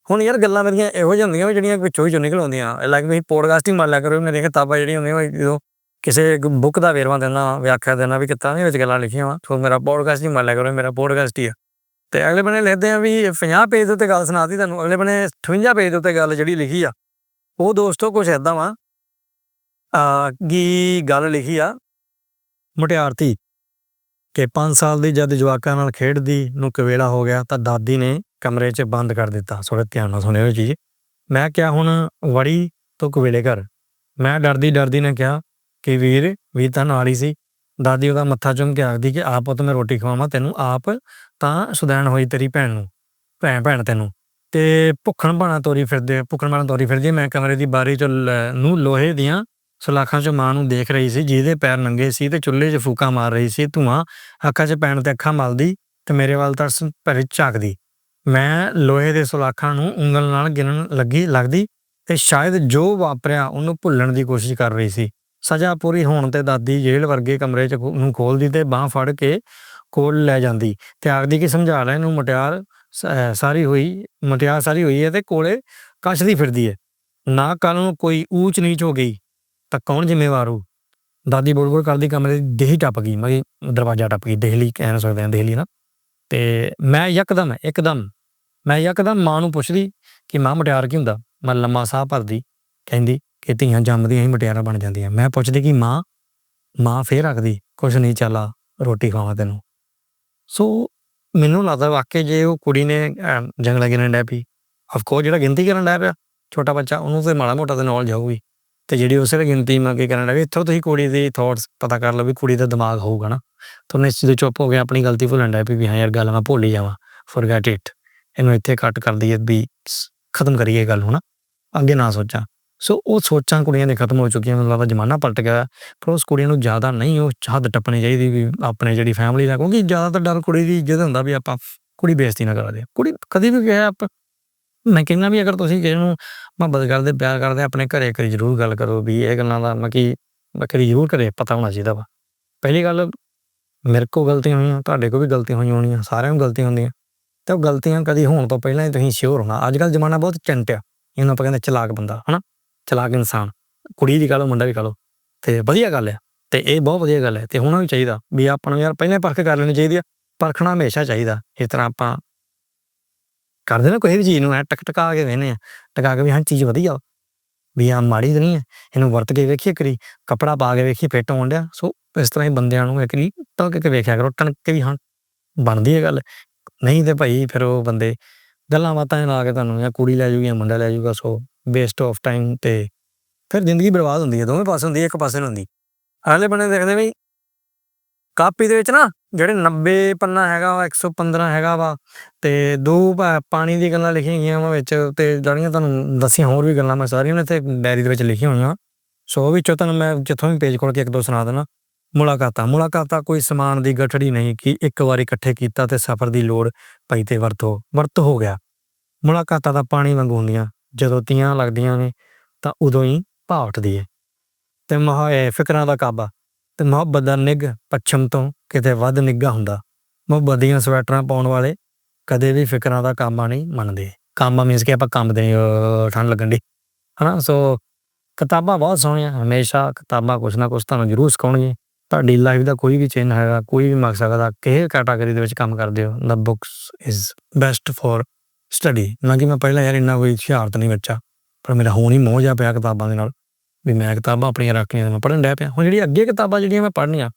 ਹੁਣ ਯਾਰ ਗੱਲਾਂ ਮੇਰੀਆਂ ਇਹੋ ਜਿਹੀਆਂ ਹੁੰਦੀਆਂ ਵੀ ਜਿਹੜੀਆਂ ਵਿੱਚੋਂ ਹੀ ਚੋਂ ਨਿਕਲ ਆਉਂਦੀਆਂ ਲਾਈਕ ਤੁਸੀਂ ਪੋਡਕਾਸਟਿੰਗ ਮੰਨ ਲਿਆ ਕਰੋ, ਮੇਰੀਆਂ ਕਿਤਾਬਾਂ ਜਿਹੜੀਆਂ ਹੁੰਦੀਆਂ ਜਦੋਂ ਕਿਸੇ ਬੁੱਕ ਦਾ ਵੇਰਵਾ ਦੇਣਾ, ਵਿਆਖਿਆ ਦੇਣਾ ਵੀ ਕਿੱਦਾਂ ਦੇ ਵਿੱਚ ਗੱਲਾਂ ਲਿਖੀਆਂ ਵਾ। ਸੋ ਮੇਰਾ ਪੋਡਕਾਸਟ ਹੀ ਮੰਨ ਲਿਆ ਕਰੋ, ਮੇਰਾ ਪੋਡਕਾਸਟ ਹੀ ਆ। ਤੇ ਅਗਲੇ ਬਣੇ ਲਿਖਦੇ ਆ ਵੀ 50 ਪੇਜ ਦੇ ਉੱਤੇ ਗੱਲ ਸੁਣਾਤੀ ਤੁਹਾਨੂੰ ਅਗਲੇ ਬਣੇ 58 ਪੇਜ ਦੇ ਉੱਤੇ ਗੱਲ ਜਿਹੜੀ ਲਿਖੀ ਆ। ਉਹ ਦੋਸਤੋ ਕੁਛ ਐਦਾਂ ਵਾ, ਆ, ਕੀ ਗੱਲ ਲਿਖੀ ਆ? ਮੁਟਿਆਰਤੀ, ਕਿ 5 ਸਾਲ ਦੀ ਜਦ ਜਵਾਕਾਂ ਨਾਲ ਖੇਡਦੀ, ਨੂੰ ਕਵੇਲਾ ਹੋ ਗਿਆ, ਤਾਂ ਦਾਦੀ ਨੇ ਕਮਰੇ 'ਚ ਬੰਦ ਕਰ ਦਿੱਤਾ। ਥੋੜੇ ਧਿਆਨ ਨਾਲ ਸੁਣਿਓ ਚੀਜ਼। ਮੈਂ ਕਿਹਾ ਹੁਣ ਵੜੀ ਤੂੰ ਕਵੇਲੇ ਕਰ। ਮੈਂ ਡਰਦੀ ਡਰਦੀ ਨੇ ਕਿਹਾ ਕਿ ਵੀਰ ਵੀਰ ਤਾਂ ਨਾਲ ਹੀ ਸੀ। ਦਾਦੀ ਉਹਦਾ ਮੱਥਾ ਚੁੰਮ ਕੇ ਆਖਦੀ ਕਿ ਆਪ ਪੁੱਤ ਮੈਂ ਰੋਟੀ ਖਵਾਵਾਂ, ਤੈਨੂੰ ਆਪ ਤਾਂ ਸੁਦੈਣ ਹੋਈ ਤੇਰੀ ਭੈਣ ਨੂੰ, ਭੈਣ ਭੈਣ ਤੈਨੂੰ। ਤੇ ਭੁੱਖਣ ਬਾਣਾ ਤੋਰੀ ਫਿਰਦੇ, ਭੁੱਖਣ ਬਾਣਾ ਤੋਰੀ ਫਿਰਦੀ ਮੈਂ ਕਮਰੇ ਦੀ ਬਾਰੀ ਚੋਂ ਲੈ- ਨੂੰ ਲੋਹੇ ਦੀਆਂ ਸਲਾਖਾਂ 'ਚ ਮਾਂ ਨੂੰ ਦੇਖ ਰਹੀ ਸੀ, ਜਿਹਦੇ ਪੈਰ ਨੰਗੇ ਸੀ ਤੇ ਚੁੱਲ੍ਹੇ 'ਚ ਫੂਕਾਂ ਮਾਰ ਰਹੀ ਸੀ, ਧੂਆਂ ਅੱਖਾਂ 'ਚ ਪੈਣ ਤੇ ਅੱਖਾਂ ਮਲਦੀ ਤੇ ਮੇਰੇ ਵੱਲ ਤਰਸ ਭਰੀ ਝਾਕਦੀ। ਮੈਂ ਲੋਹੇ ਦੇ ਸਲਾਖਾਂ ਨੂੰ ਉਂਗਲ ਨਾਲ ਗਿਣਨ ਲੱਗੀ, ਲੱਗਦੀ ਤੇ ਸ਼ਾਇਦ ਜੋ ਵਾਪਰਿਆ ਉਹਨੂੰ ਭੁੱਲਣ ਦੀ ਕੋਸ਼ਿਸ਼ ਕਰ ਰਹੀ ਸੀ। ਸਜ਼ਾ ਪੂਰੀ ਹੋਣ ਤੇ ਦਾਦੀ ਜੇਲ੍ਹ ਵਰਗੇ ਕਮਰੇ 'ਚ ਨੂੰ ਖੋਲਦੀ ਤੇ ਬਾਹ ਫੜ ਕੇ ਕੋਲ ਲੈ ਜਾਂਦੀ। ਤੇ ਆਖਦੀ ਕਿ ਸਮਝਾ ਲੈ, ਇਹਨੂੰ ਮਟਿਆਰ ਸਾਰੀ ਹੋਈ, ਮਟਿਆਰ ਸਾਰੀ ਹੋਈ ਹੈ ਤੇ ਕੋਲੇ ਕੱਛਦੀ ਫਿਰਦੀ ਹੈ। ਨਾ ਕੱਲ ਨੂੰ ਕੋਈ ਊਚ ਨੀਚ ਹੋ ਗਈ ਤਾਂ ਕੌਣ ਜ਼ਿੰਮੇਵਾਰ ਹੋ ਦਾਦੀ ਬੋਲ ਬੋਲ ਕਰਦੀ ਕਮਰੇ ਦੀ ਦੇਹੀ ਟੱਪ ਗਈ ਮੈਂ ਦਰਵਾਜ਼ਾ ਟੱਪ ਗਈ, ਦੇਹਲੀ ਕਹਿ ਨਾ ਸਕਦੇ ਹਾਂ ਦੇਹਲੀ ਨਾ। ਤੇ ਮੈਂ ਯਕਦਮ, ਇੱਕਦਮ, ਮੈਂ ਯਕਦਮ ਮਾਂ ਨੂੰ ਪੁੱਛਦੀ ਕਿ ਮਾਂ ਮਟਿਆਰ ਕੀ ਹੁੰਦਾ? ਮੈਂ ਲੰਮਾ ਸਾਹ ਭਰਦੀ, ਕਹਿੰਦੀ ਕਿ ਧੀਆਂ ਜੰਮਦੀਆਂ ਹੀ ਮਟਿਆਰਾਂ ਬਣ ਜਾਂਦੀਆਂ। ਮੈਂ ਪੁੱਛਦੀ ਕਿ ਮਾਂ ਮਾਂ ਫੇਰ ਆਖਦੀ ਕੁਛ ਨਹੀਂ ਚੱਲਾ ਰੋਟੀ ਖਾਵਾਂ ਤੈਨੂੰ। ਸੋ ਮੈਨੂੰ ਲੱਗਦਾ ਵਾਕਿਆ ਜੇ ਉਹ ਕੁੜੀ ਨੇ ਅਹ, ਜੰਗਲਾ ਗਿਣਨ ਡੈ ਪਈ ਅਫਕੋਰਸ ਜਿਹੜਾ ਗਿਣਤੀ ਕਰਨ ਡੈ ਪਿਆ ਛੋਟਾ ਬੱਚਾ ਉਹਨੂੰ ਤੇ ਮਾੜਾ ਮੋਟਾ ਤੇ ਨੌਲੇਜ ਜਾਊਗੀ। ਤੇ ਜਿਹੜੀ ਉਸੇ ਵੇਲੇ ਗਿਣਤੀ ਮੈਂ ਕੀ ਕਰਨ ਡੈ ਪਈ ਇੱਥੋਂ ਤੁਸੀਂ ਕੁੜੀ ਦੀ ਥਾਟਸ ਪਤਾ ਕਰ ਲਓ ਵੀ ਕੁੜੀ ਦਾ ਦਿਮਾਗ ਹੋਊਗਾ ਨਾ। ਤਾਂ ਉਹਨੇ ਇਸ ਚੀਜ਼ ਤੋਂ ਚੁੱਪ ਹੋ ਗਿਆ ਆਪਣੀ ਗਲਤੀ ਭੁੱਲਣ ਡੈ ਪਈ ਵੀ ਹਾਂ ਯਾਰ ਗੱਲ ਮੈਂ ਭੁੱਲ ਹੀ ਜਾਵਾਂ ਫੋਰਗੇਟ ਇਟ ਇਹਨੂੰ ਇੱਥੇ ਕੱਟ ਕਰ ਦਈਏ ਵੀ ਖਤਮ ਕਰੀਏ ਗੱਲ ਹੁਣ ਅੱਗੇ ਨਾ ਸੋਚਾਂ। ਸੋ ਉਹ ਸੋਚਾਂ ਕੁੜੀਆਂ ਦੇ ਖਤਮ ਹੋ ਚੁੱਕੀਆਂ, ਮੈਨੂੰ ਲੱਗਦਾ ਜ਼ਮਾਨਾ ਪਲਟ ਗਿਆ ਪਰ ਉਸ ਕੁੜੀਆਂ ਨੂੰ ਜ਼ਿਆਦਾ ਨਹੀਂ, ਉਹ ਹੱਦ ਟੱਪਣੀ ਚਾਹੀਦੀ ਵੀ ਆਪਣੇ ਜਿਹੜੀ ਫੈਮਿਲੀ ਦਾ, ਕਿਉਂਕਿ ਜ਼ਿਆਦਾਤਰ ਡਰ ਕੁੜੀ ਦੀ ਇੱਜ਼ਤ ਹੁੰਦਾ ਵੀ ਆਪਾਂ ਕੁੜੀ ਬੇਇੱਜ਼ਤੀ ਨਾ ਕਰਾ ਦੇ ਕੁੜੀ ਕਦੇ ਵੀ ਕਿਹਾ ਆਪ, ਮੈਂ ਕਹਿੰਦਾ ਵੀ ਅਗਰ ਤੁਸੀਂ ਕਿਸੇ ਨੂੰ ਮੁਹੱਬਤ ਕਰਦੇ, ਪਿਆਰ ਕਰਦੇ, ਆਪਣੇ ਘਰੇ ਕਰੀ ਜ਼ਰੂਰ ਗੱਲ ਕਰੋ ਵੀ ਇਹ ਗੱਲਾਂ ਦਾ ਮੈਂ ਕਿ ਕਰੀ ਜ਼ਰੂਰ ਕਰੇ, ਪਤਾ ਹੋਣਾ ਚਾਹੀਦਾ ਵਾ। ਪਹਿਲੀ ਗੱਲ, ਮੇਰੇ ਕੋਲ ਗਲਤੀਆਂ ਹੋਈਆਂ, ਤੁਹਾਡੇ ਕੋਲ ਵੀ ਗਲਤੀਆਂ ਹੋਈਆਂ ਹੋਣੀਆਂ, ਸਾਰਿਆਂ ਨੂੰ ਗਲਤੀਆਂ ਹੁੰਦੀਆਂ। ਤੇ ਉਹ ਗਲਤੀਆਂ ਕਦੀ ਹੋਣ ਤੋਂ ਪਹਿਲਾਂ ਹੀ ਤੁਸੀਂ ਸ਼ਿਓਰ ਹੋਣਾ। ਅੱਜ ਕੱਲ੍ਹ ਜ਼ਮਾਨਾ ਬਹੁਤ ਚੰਟ ਆ ਇਹਨੂੰ ਆਪਾਂ ਕਹਿੰਦੇ ਚਲਾਕ ਬੰਦਾ, ਹਨਾ? ਚਲਾਕ ਇਨਸਾਨ, ਕੁੜੀ ਦੀ ਗੱਲ ਮੁੰਡਾ ਵੀ ਕਹ ਲਓ, ਤੇ ਵਧੀਆ ਗੱਲ ਆ, ਤੇ ਇਹ ਬਹੁਤ ਵਧੀਆ ਗੱਲ ਹੈ ਤੇ ਹੋਣਾ ਵੀ ਚਾਹੀਦਾ ਵੀ ਆਪਾਂ ਨੂੰ ਯਾਰ ਪਹਿਲਾਂ ਪਰਖ ਕਰ ਲੈਣੀ ਚਾਹੀਦੀ ਆ, ਪਰਖਣਾ ਹਮੇਸ਼ਾ ਚਾਹੀਦਾ, ਇਸ ਤਰ੍ਹਾਂ ਆਪਾਂ ਕਰਦੇ ਨਾ ਕੋਈ ਵੀ ਚੀਜ਼ ਨੂੰ ਐ ਟਕ ਟਕਾ ਕੇ ਵੇਨੇ ਆ ਟਕਾ ਕੇ ਵੀ ਹਾਂ ਚੀਜ਼ ਵਧੀਆ ਵਾ। ਵੀ ਆ ਮਾੜੀ ਤਾਂ ਨਹੀਂ ਹੈ ਇਹਨੂੰ ਵਰਤ ਕੇ ਵੇਖੀਏ ਕਰੀ ਕਪੜਾ ਪਾ ਕੇ ਵੇਖੀਏ ਫਿੱਟ ਹੋਣ ਡਿਆ, ਸੋ ਇਸ ਤਰ੍ਹਾਂ ਹੀ ਬੰਦਿਆਂ ਨੂੰ ਇੱਕ ਨਹੀਂ ਟਕ ਕੇ ਵੇਖਿਆ ਕਰੋ, ਟਣਕ ਕੇ ਵੀ ਹਾਂ, ਬਣਦੀ ਹੈ ਗੱਲ, ਨਹੀਂ ਤੇ ਭਾਈ ਫਿਰ ਉਹ ਬੰਦੇ ਗੱਲਾਂ ਬਾਤਾਂ ਲਾ ਕੇ ਤੁਹਾਨੂੰ, ਜਾਂ ਕੁੜੀ ਲੈ ਜੂਗੀ ਜਾਂ ਮੁੰਡਾ ਲੈ ਜੂਗਾ, ਸੋ ਵੇਸਟ ਆਫ ਟਾਈਮ ਤੇ ਫਿਰ ਜ਼ਿੰਦਗੀ ਬਰਬਾਦ ਹੁੰਦੀ ਹੈ, ਦੋਵੇਂ ਪਾਸੇ ਹੁੰਦੀ ਹੈ, ਇੱਕ ਪਾਸੇ ਨਹੀਂ ਹੁੰਦੀ ਅਗਲੇ ਬੰਨੇ ਦੇਖਦੇ ਬਈ ਕਾਪੀ ਦੇ ਵਿੱਚ ਨਾ ਜਿਹੜੇ 90 ਪੰਨਾ ਹੈਗਾ ਵਾ 115 ਹੈਗਾ ਵਾ ਤੇ ਦੋ ਪਾਣੀ ਦੀ ਗੱਲਾਂ ਲਿਖੀਆਂ ਗਈਆਂ ਵਾ ਵਿੱਚ ਤੇ ਜਿਹੜੀਆਂ ਤੁਹਾਨੂੰ ਦੱਸੀਆਂ ਹੋਰ ਵੀ ਗੱਲਾਂ ਮੈਂ ਸਾਰੀਆਂ ਨੇ ਇੱਥੇ ਡਾਇਰੀ ਦੇ ਵਿੱਚ ਲਿਖੀਆਂ ਹੋਈਆਂ ਸੋ ਉਹ ਵਿੱਚੋਂ ਤੁਹਾਨੂੰ ਮੈਂ ਜਿੱਥੋਂ ਵੀ ਪੇਜ ਖੋਲ ਕੇ ਇੱਕ ਦੋ ਸੁਣਾ ਦੇਣਾ। ਮੁਲਾਕਾਤਾਂ ਮੁਲਾਕਾਤਾਂ ਕੋਈ ਸਮਾਨ ਦੀ ਗਠੜੀ ਨਹੀਂ ਕਿ ਇੱਕ ਵਾਰੀ ਇਕੱਠੇ ਕੀਤਾ ਤੇ ਸਫ਼ਰ ਦੀ ਲੋੜ ਪਈ ਤੇ ਵਰਤੋ, ਵਰਤ ਹੋ ਗਿਆ। ਮੁਲਾਕਾਤਾਂ ਦਾ ਪਾਣੀ ਵਾਂਗੂ ਹੁੰਦੀਆਂ। ਜਦੋਂ ਤੀਆਂ ਲੱਗਦੀਆਂ ਨੇ, ਤਾਂ ਉਦੋਂ ਹੀ ਭਾਅ ਉੱਠਦੀ ਹੈ ਤੇ ਮਹਾ ਫਿਕਰਾਂ ਦਾ ਕਾਬਾ। ਤੇ ਮੁਹੱਬਤ ਦਾ ਨਿੱਘ, ਪੱਛਮ ਤੋਂ ਕਿਤੇ ਵੱਧ ਨਿੱਘਾ ਹੁੰਦਾ। ਮੁਹੱਬਤ ਦੀਆਂ ਸਵੈਟਰਾਂ ਪਾਉਣ ਵਾਲੇ ਕਦੇ ਵੀ ਫਿਕਰਾਂ ਦਾ ਕਾਮਾ ਨਹੀਂ ਮੰਨਦੇ। ਕਾਮਾ ਮੀਨਸ ਕਿ ਆਪਾਂ ਕੰਮ ਦੇ ਠੰਡ ਲੱਗਣ ਦੀ ਹਨਾ, ਸੋ ਕਿਤਾਬਾਂ ਬਹੁਤ ਸੋਹਣੀਆਂ, ਹਮੇਸ਼ਾ ਕਿਤਾਬਾਂ ਕੁਛ ਨਾ ਕੁਛ ਤੁਹਾਨੂੰ ਜ਼ਰੂਰ ਸਿਖਾਉਣਗੀਆਂ ਤੁਹਾਡੀ ਲਾਈਫ ਦਾ ਕੋਈ ਵੀ ਚੇਨ ਹੈਗਾ, ਕੋਈ ਵੀ ਮਕਸਦ ਦਾ ਕਿਸੇ ਕੈਟਾਗਰੀ ਦੇ ਵਿੱਚ ਕੰਮ ਕਰਦੇ ਹੋ। The books is best for study ਨਾ ਕਿ ਮੈਂ ਪਹਿਲਾਂ ਯਾਰ ਇੰਨਾ ਕੋਈ ਹੁਸ਼ਿਆਰਤ ਨਹੀਂ ਬੱਚਾ ਪਰ ਮੇਰਾ ਹੁਣ ਹੀ ਮੋਹ ਜਾ ਪਿਆ ਕਿਤਾਬਾਂ ਦੇ ਨਾਲ, ਵੀ ਮੈਂ ਕਿਤਾਬਾਂ ਆਪਣੀਆਂ ਰੱਖਣੀਆਂ ਮੈਂ ਪੜ੍ਹਨ ਡਿਆ ਪਿਆ। ਹੁਣ ਜਿਹੜੀ ਅੱਗੇ ਕਿਤਾਬਾਂ ਜਿਹੜੀਆਂ ਮੈਂ ਪੜ੍ਹਨੀਆਂ,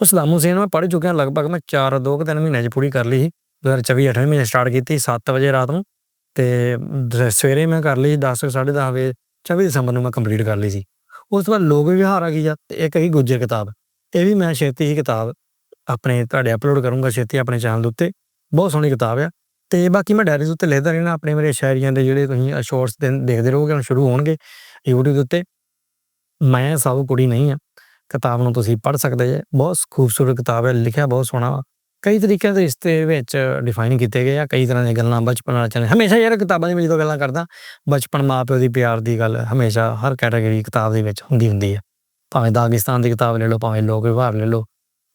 ਉਹ ਸਲਾਮ ਹੁਸੈਨ ਮੈਂ ਪੜ੍ਹ ਚੁੱਕਿਆ ਲਗਭਗ ਮੈਂ 4 2 ਤਿੰਨ ਮਹੀਨਿਆਂ 'ਚ ਪੂਰੀ ਕਰ ਲਈ ਸੀ। 2024 8ਵੇਂ ਮਹੀਨੇ ਸਟਾਰਟ ਕੀਤੀ 7 ਵਜੇ ਰਾਤ ਨੂੰ, ਤੇ ਦ- ਸਵੇਰੇ ਮੈਂ ਕਰ ਲਈ 10 10:30 ਵਜੇ 24 ਦਸੰਬਰ ਨੂੰ ਮੈਂ ਕੰਪਲੀਟ ਕਰ ਲਈ ਸੀ। ਉਸ ਤੋਂ ਬਾਅਦ ਲੋਕ ਵਿਹਾਰ ਆ ਗਈ ਜਾਂ ਤੇ ਇੱਕ ਹੈਗੀ ਗੁੱਜਰ ਕਿਤਾਬ, ਇਹ ਵੀ ਮੈਂ ਛੇਤੀ ਹੀ ਕਿਤਾਬ ਆਪਣੇ ਤੁਹਾਡੇ ਅਪਲੋਡ ਕਰੂੰਗਾ, ਛੇਤੀ ਆਪਣੇ ਚੈਨਲ ਦੇ ਉੱਤੇ। ਬਹੁਤ ਸੋਹਣੀ ਕਿਤਾਬ ਆ ਤੇ ਬਾਕੀ ਮੈਂ ਡਾਇਰੀਜ਼ ਉੱਤੇ ਲਿਖਦਾ ਰਹਿਣਾ, ਆਪਣੇ ਮੇਰੇ ਸ਼ਾਇਰੀਆਂ ਦੇ ਜਿਹੜੇ ਤੁਸੀਂ ਸ਼ਾਰਟਸ ਦੇਖਦੇ ਰਹੋਗੇ, ਹੁਣ ਸ਼ੁਰੂ ਹੋਣਗੇ YouTube ਦੇ ਉੱਤੇ। ਮੈਂ ਸਭ ਕੁੜੀ ਨਹੀਂ ਆ, ਕਿਤਾਬ ਨੂੰ ਤੁਸੀਂ ਪੜ੍ਹ ਸਕਦੇ ਜੇ। ਬਹੁਤ ਖੂਬਸੂਰਤ ਕਿਤਾਬ ਹੈ, ਲਿਖਿਆ ਬਹੁਤ ਸੋਹਣਾ ਵਾ। ਕਈ ਤਰੀਕਿਆਂ ਦੇ ਰਿਸ਼ਤੇ ਵਿੱਚ ਡਿਫਾਈਨ ਕੀਤੇ ਗਏ ਆ, ਕਈ ਤਰ੍ਹਾਂ ਦੀਆਂ ਗੱਲਾਂ ਬਚਪਨ ਨਾਲ ਚੱਲ ਹਮੇਸ਼ਾ ਯਾਰ ਕਿਤਾਬਾਂ ਦੀ ਮੈਂ ਜਦੋਂ ਗੱਲਾਂ ਕਰਦਾ, ਬਚਪਨ ਮਾਪਿਓ ਦੀ ਪਿਆਰ ਦੀ ਗੱਲ ਹਮੇਸ਼ਾ ਹਰ ਕੈਟਾਗਰੀ ਕਿਤਾਬ ਦੇ ਵਿੱਚ ਹੁੰਦੀ ਹੁੰਦੀ ਹੈ ਭਾਵੇਂ ਦਾਗਿਸਤਾਨ ਦੀ ਕਿਤਾਬ ਲੈ ਲਓ, ਭਾਵੇਂ ਲੋਕ ਵਿਵਹਾਰ ਲੈ ਲਓ,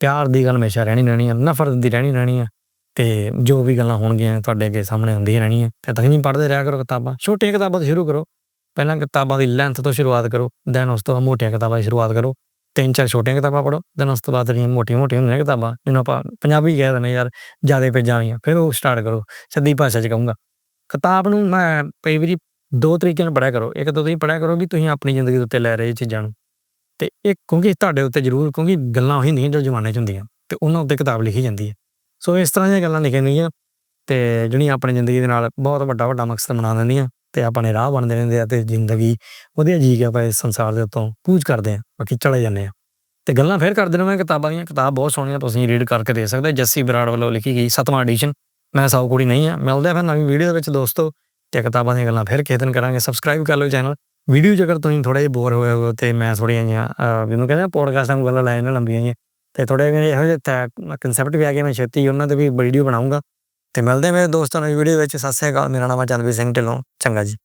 ਪਿਆਰ ਦੀ ਗੱਲ ਹਮੇਸ਼ਾ ਰਹਿਣੀ ਰਹਿਣੀ ਆ, ਨਫ਼ਰਤ ਦੀ ਰਹਿਣੀ ਰਹਿਣੀ ਹੈ ਤੇ ਜੋ ਵੀ ਗੱਲਾਂ ਹੋਣਗੀਆਂ ਤੁਹਾਡੇ ਅੱਗੇ ਸਾਹਮਣੇ ਹੁੰਦੀਆਂ ਰਹਿਣੀਆਂ, ਤੇ ਤੁਸੀਂ ਪੜ੍ਹਦੇ ਰਿਹਾ ਕਰੋ ਕਿਤਾਬਾਂ। ਛੋਟੀਆਂ ਕਿਤਾਬਾਂ ਤੋਂ ਸ਼ੁਰੂ ਕਰੋ। ਪਹਿਲਾਂ ਕਿਤਾਬਾਂ ਦੀ ਲੈਂਥ ਤੋਂ ਸ਼ੁਰੂਆਤ ਕਰੋ ਦੈਨ ਉਸ ਤੋਂ ਬਾਅਦ ਮੋਟੀਆਂ ਕਿਤਾਬਾਂ ਦੀ ਸ਼ੁਰੂਆਤ ਕਰੋ। ਤਿੰਨ ਚਾਰ ਛੋਟੀਆਂ ਕਿਤਾਬਾਂ ਪੜ੍ਹੋ ਦੈਨ ਉਸ ਤੋਂ ਬਾਅਦ ਜਿਹੜੀਆਂ ਮੋਟੀਆਂ ਮੋਟੀਆਂ ਹੁੰਦੀਆਂ ਕਿਤਾਬਾਂ, ਜਿਹਨੂੰ ਆਪਾਂ ਪੰਜਾਬੀ ਕਹਿ ਦਿੰਦੇ ਯਾਰ, ਜ਼ਿਆਦਾ ਪੇਜਾਂ ਵਾਲੀਆਂ, ਫਿਰ ਉਹ ਸਟਾਰਟ ਕਰੋ, ਸਿੱਧੀ ਭਾਸ਼ਾ 'ਚ ਕਹੂੰਗਾ। ਕਿਤਾਬ ਨੂੰ ਮੈਂ ਕਈ ਵਾਰੀ ਦੋ ਤਰੀਕੇ ਨਾਲ ਪੜ੍ਹਿਆ ਕਰੋ। ਇੱਕ ਤਾਂ ਤੁਸੀਂ ਪੜ੍ਹਿਆ ਕਰੋ ਵੀ ਤੁਸੀਂ ਆਪਣੀ ਜ਼ਿੰਦਗੀ ਦੇ ਉੱਤੇ ਲੈ ਰਹੇ ਚੀਜ਼ਾਂ ਨੂੰ। ਤੇ ਇੱਕ ਕਿਉਂਕਿ ਤੁਹਾਡੇ ਉੱਤੇ ਜ਼ਰੂਰ ਕਿਉਂਕਿ ਗੱਲਾਂ ਉਹੀ ਹੁੰਦੀਆਂ ਜੋ ਜ਼ਮਾਨੇ 'ਚ ਹੁੰਦੀਆਂ, ਤੇ ਉਹਨਾਂ ਉੱਤੇ ਕਿਤਾਬ ਲਿਖੀ ਜਾਂਦੀ ਹੈ। ਸੋ ਇਸ ਤਰ੍ਹਾਂ ਦੀਆਂ ਗੱਲਾਂ ਲਿਖੀਆਂ ਗਈਆਂ ਤੇ ਜਿਹੜੀਆਂ ਆਪਣੀ ਜ਼ਿੰਦਗੀ ਦੇ ਨਾਲ ਬਹੁਤ ਵੱਡਾ ਵੱਡਾ ਮਕਸਦ ਬਣਾ ਦਿੰਦੀਆਂ ਤੇ ਆਪਣੇ ਰਾਹ ਬਣਦੇ ਰਹਿੰਦੇ ਆ ਤੇ ਜ਼ਿੰਦਗੀ ਵਧੀਆ ਜੀ ਕੇ ਆਪਾਂ ਇਸ ਸੰਸਾਰ ਦੇ ਉੱਤੋਂ ਕੂਚ ਕਰਦੇ ਆ, ਬਾਕੀ ਚਲੇ ਜਾਂਦੇ ਆ। ਤੇ ਗੱਲਾਂ ਫੇਰ ਕਰਦੇ ਰਹਾਂਗੇ ਕਿਤਾਬਾਂ ਦੀਆਂ, ਕਿਤਾਬ ਬਹੁਤ ਸੋਹਣੀਆਂ ਤੁਸੀਂ ਰੀਡ ਕਰਕੇ ਦੇ ਸਕਦੇ ਜੱਸੀ ਬਰਾੜ ਵੱਲੋਂ ਲਿਖੀ ਗਈ ਸਤਵਾਂ ਐਡੀਸ਼ਨ ਮੈਂ ਸੌ ਕੁੜੀ ਨਹੀਂ ਆ। ਮਿਲਦੇ ਫਿਰ ਨਵੀਂ ਵੀਡੀਓ ਦੇ ਵਿੱਚ, ਦੋਸਤੋ। ਤੇ ਕਿਤਾਬਾਂ ਦੀਆਂ ਗੱਲਾਂ ਫਿਰ ਕਿਸੇ ਦਿਨ ਕਰਾਂਗੇ। ਸਬਸਕ੍ਰਾਈਬ ਕਰ ਲਓ ਚੈਨਲ ਵੀਡੀਓ ਜੇਕਰ ਤੁਸੀਂ ਥੋੜਾ ਜਿਹਾ ਬੋਰ ਹੋਏ ਹੋ ਤੇ ਮੈਂ ਥੋੜੀਆਂ ਜਿਹੀਆਂ ਜਿਹਨੂੰ ਕਹਿੰਦੇ ਪੋਡਕਾਸਟਾਂ ਨੂੰ ਗੱਲਾਂ ਲੈ ਜਾਂਦੇ ਲੰਬੀਆਂ ਜਿਹੀਆਂ। ਤੇ ਥੋੜੇ ਜਿਹੇ ਇਹੋ ਜਿਹੇ ਕਨਸੈਪਟ ਵੀ ਆ ਗਏ ਮੈਂ ਛੇਤੀ ਉਹਨਾਂ ਤੇ ਵੀ ਵੀਡੀਓ ਬਣਾਉਂਗਾ ਤੇ ਮਿਲਦੇ ਮੇਰੇ ਦੋਸਤਾਂ ਨੂੰ ਵੀਡੀਓ ਵਿੱਚ। ਸਤਿ ਸ੍ਰੀ ਅਕਾਲ, ਮੇਰਾ ਨਾਮ ਹੈ ਚੰਦਵੀਰ ਸਿੰਘ ਢਿੱਲੋਂ। ਚੰਗਾ ਜੀ।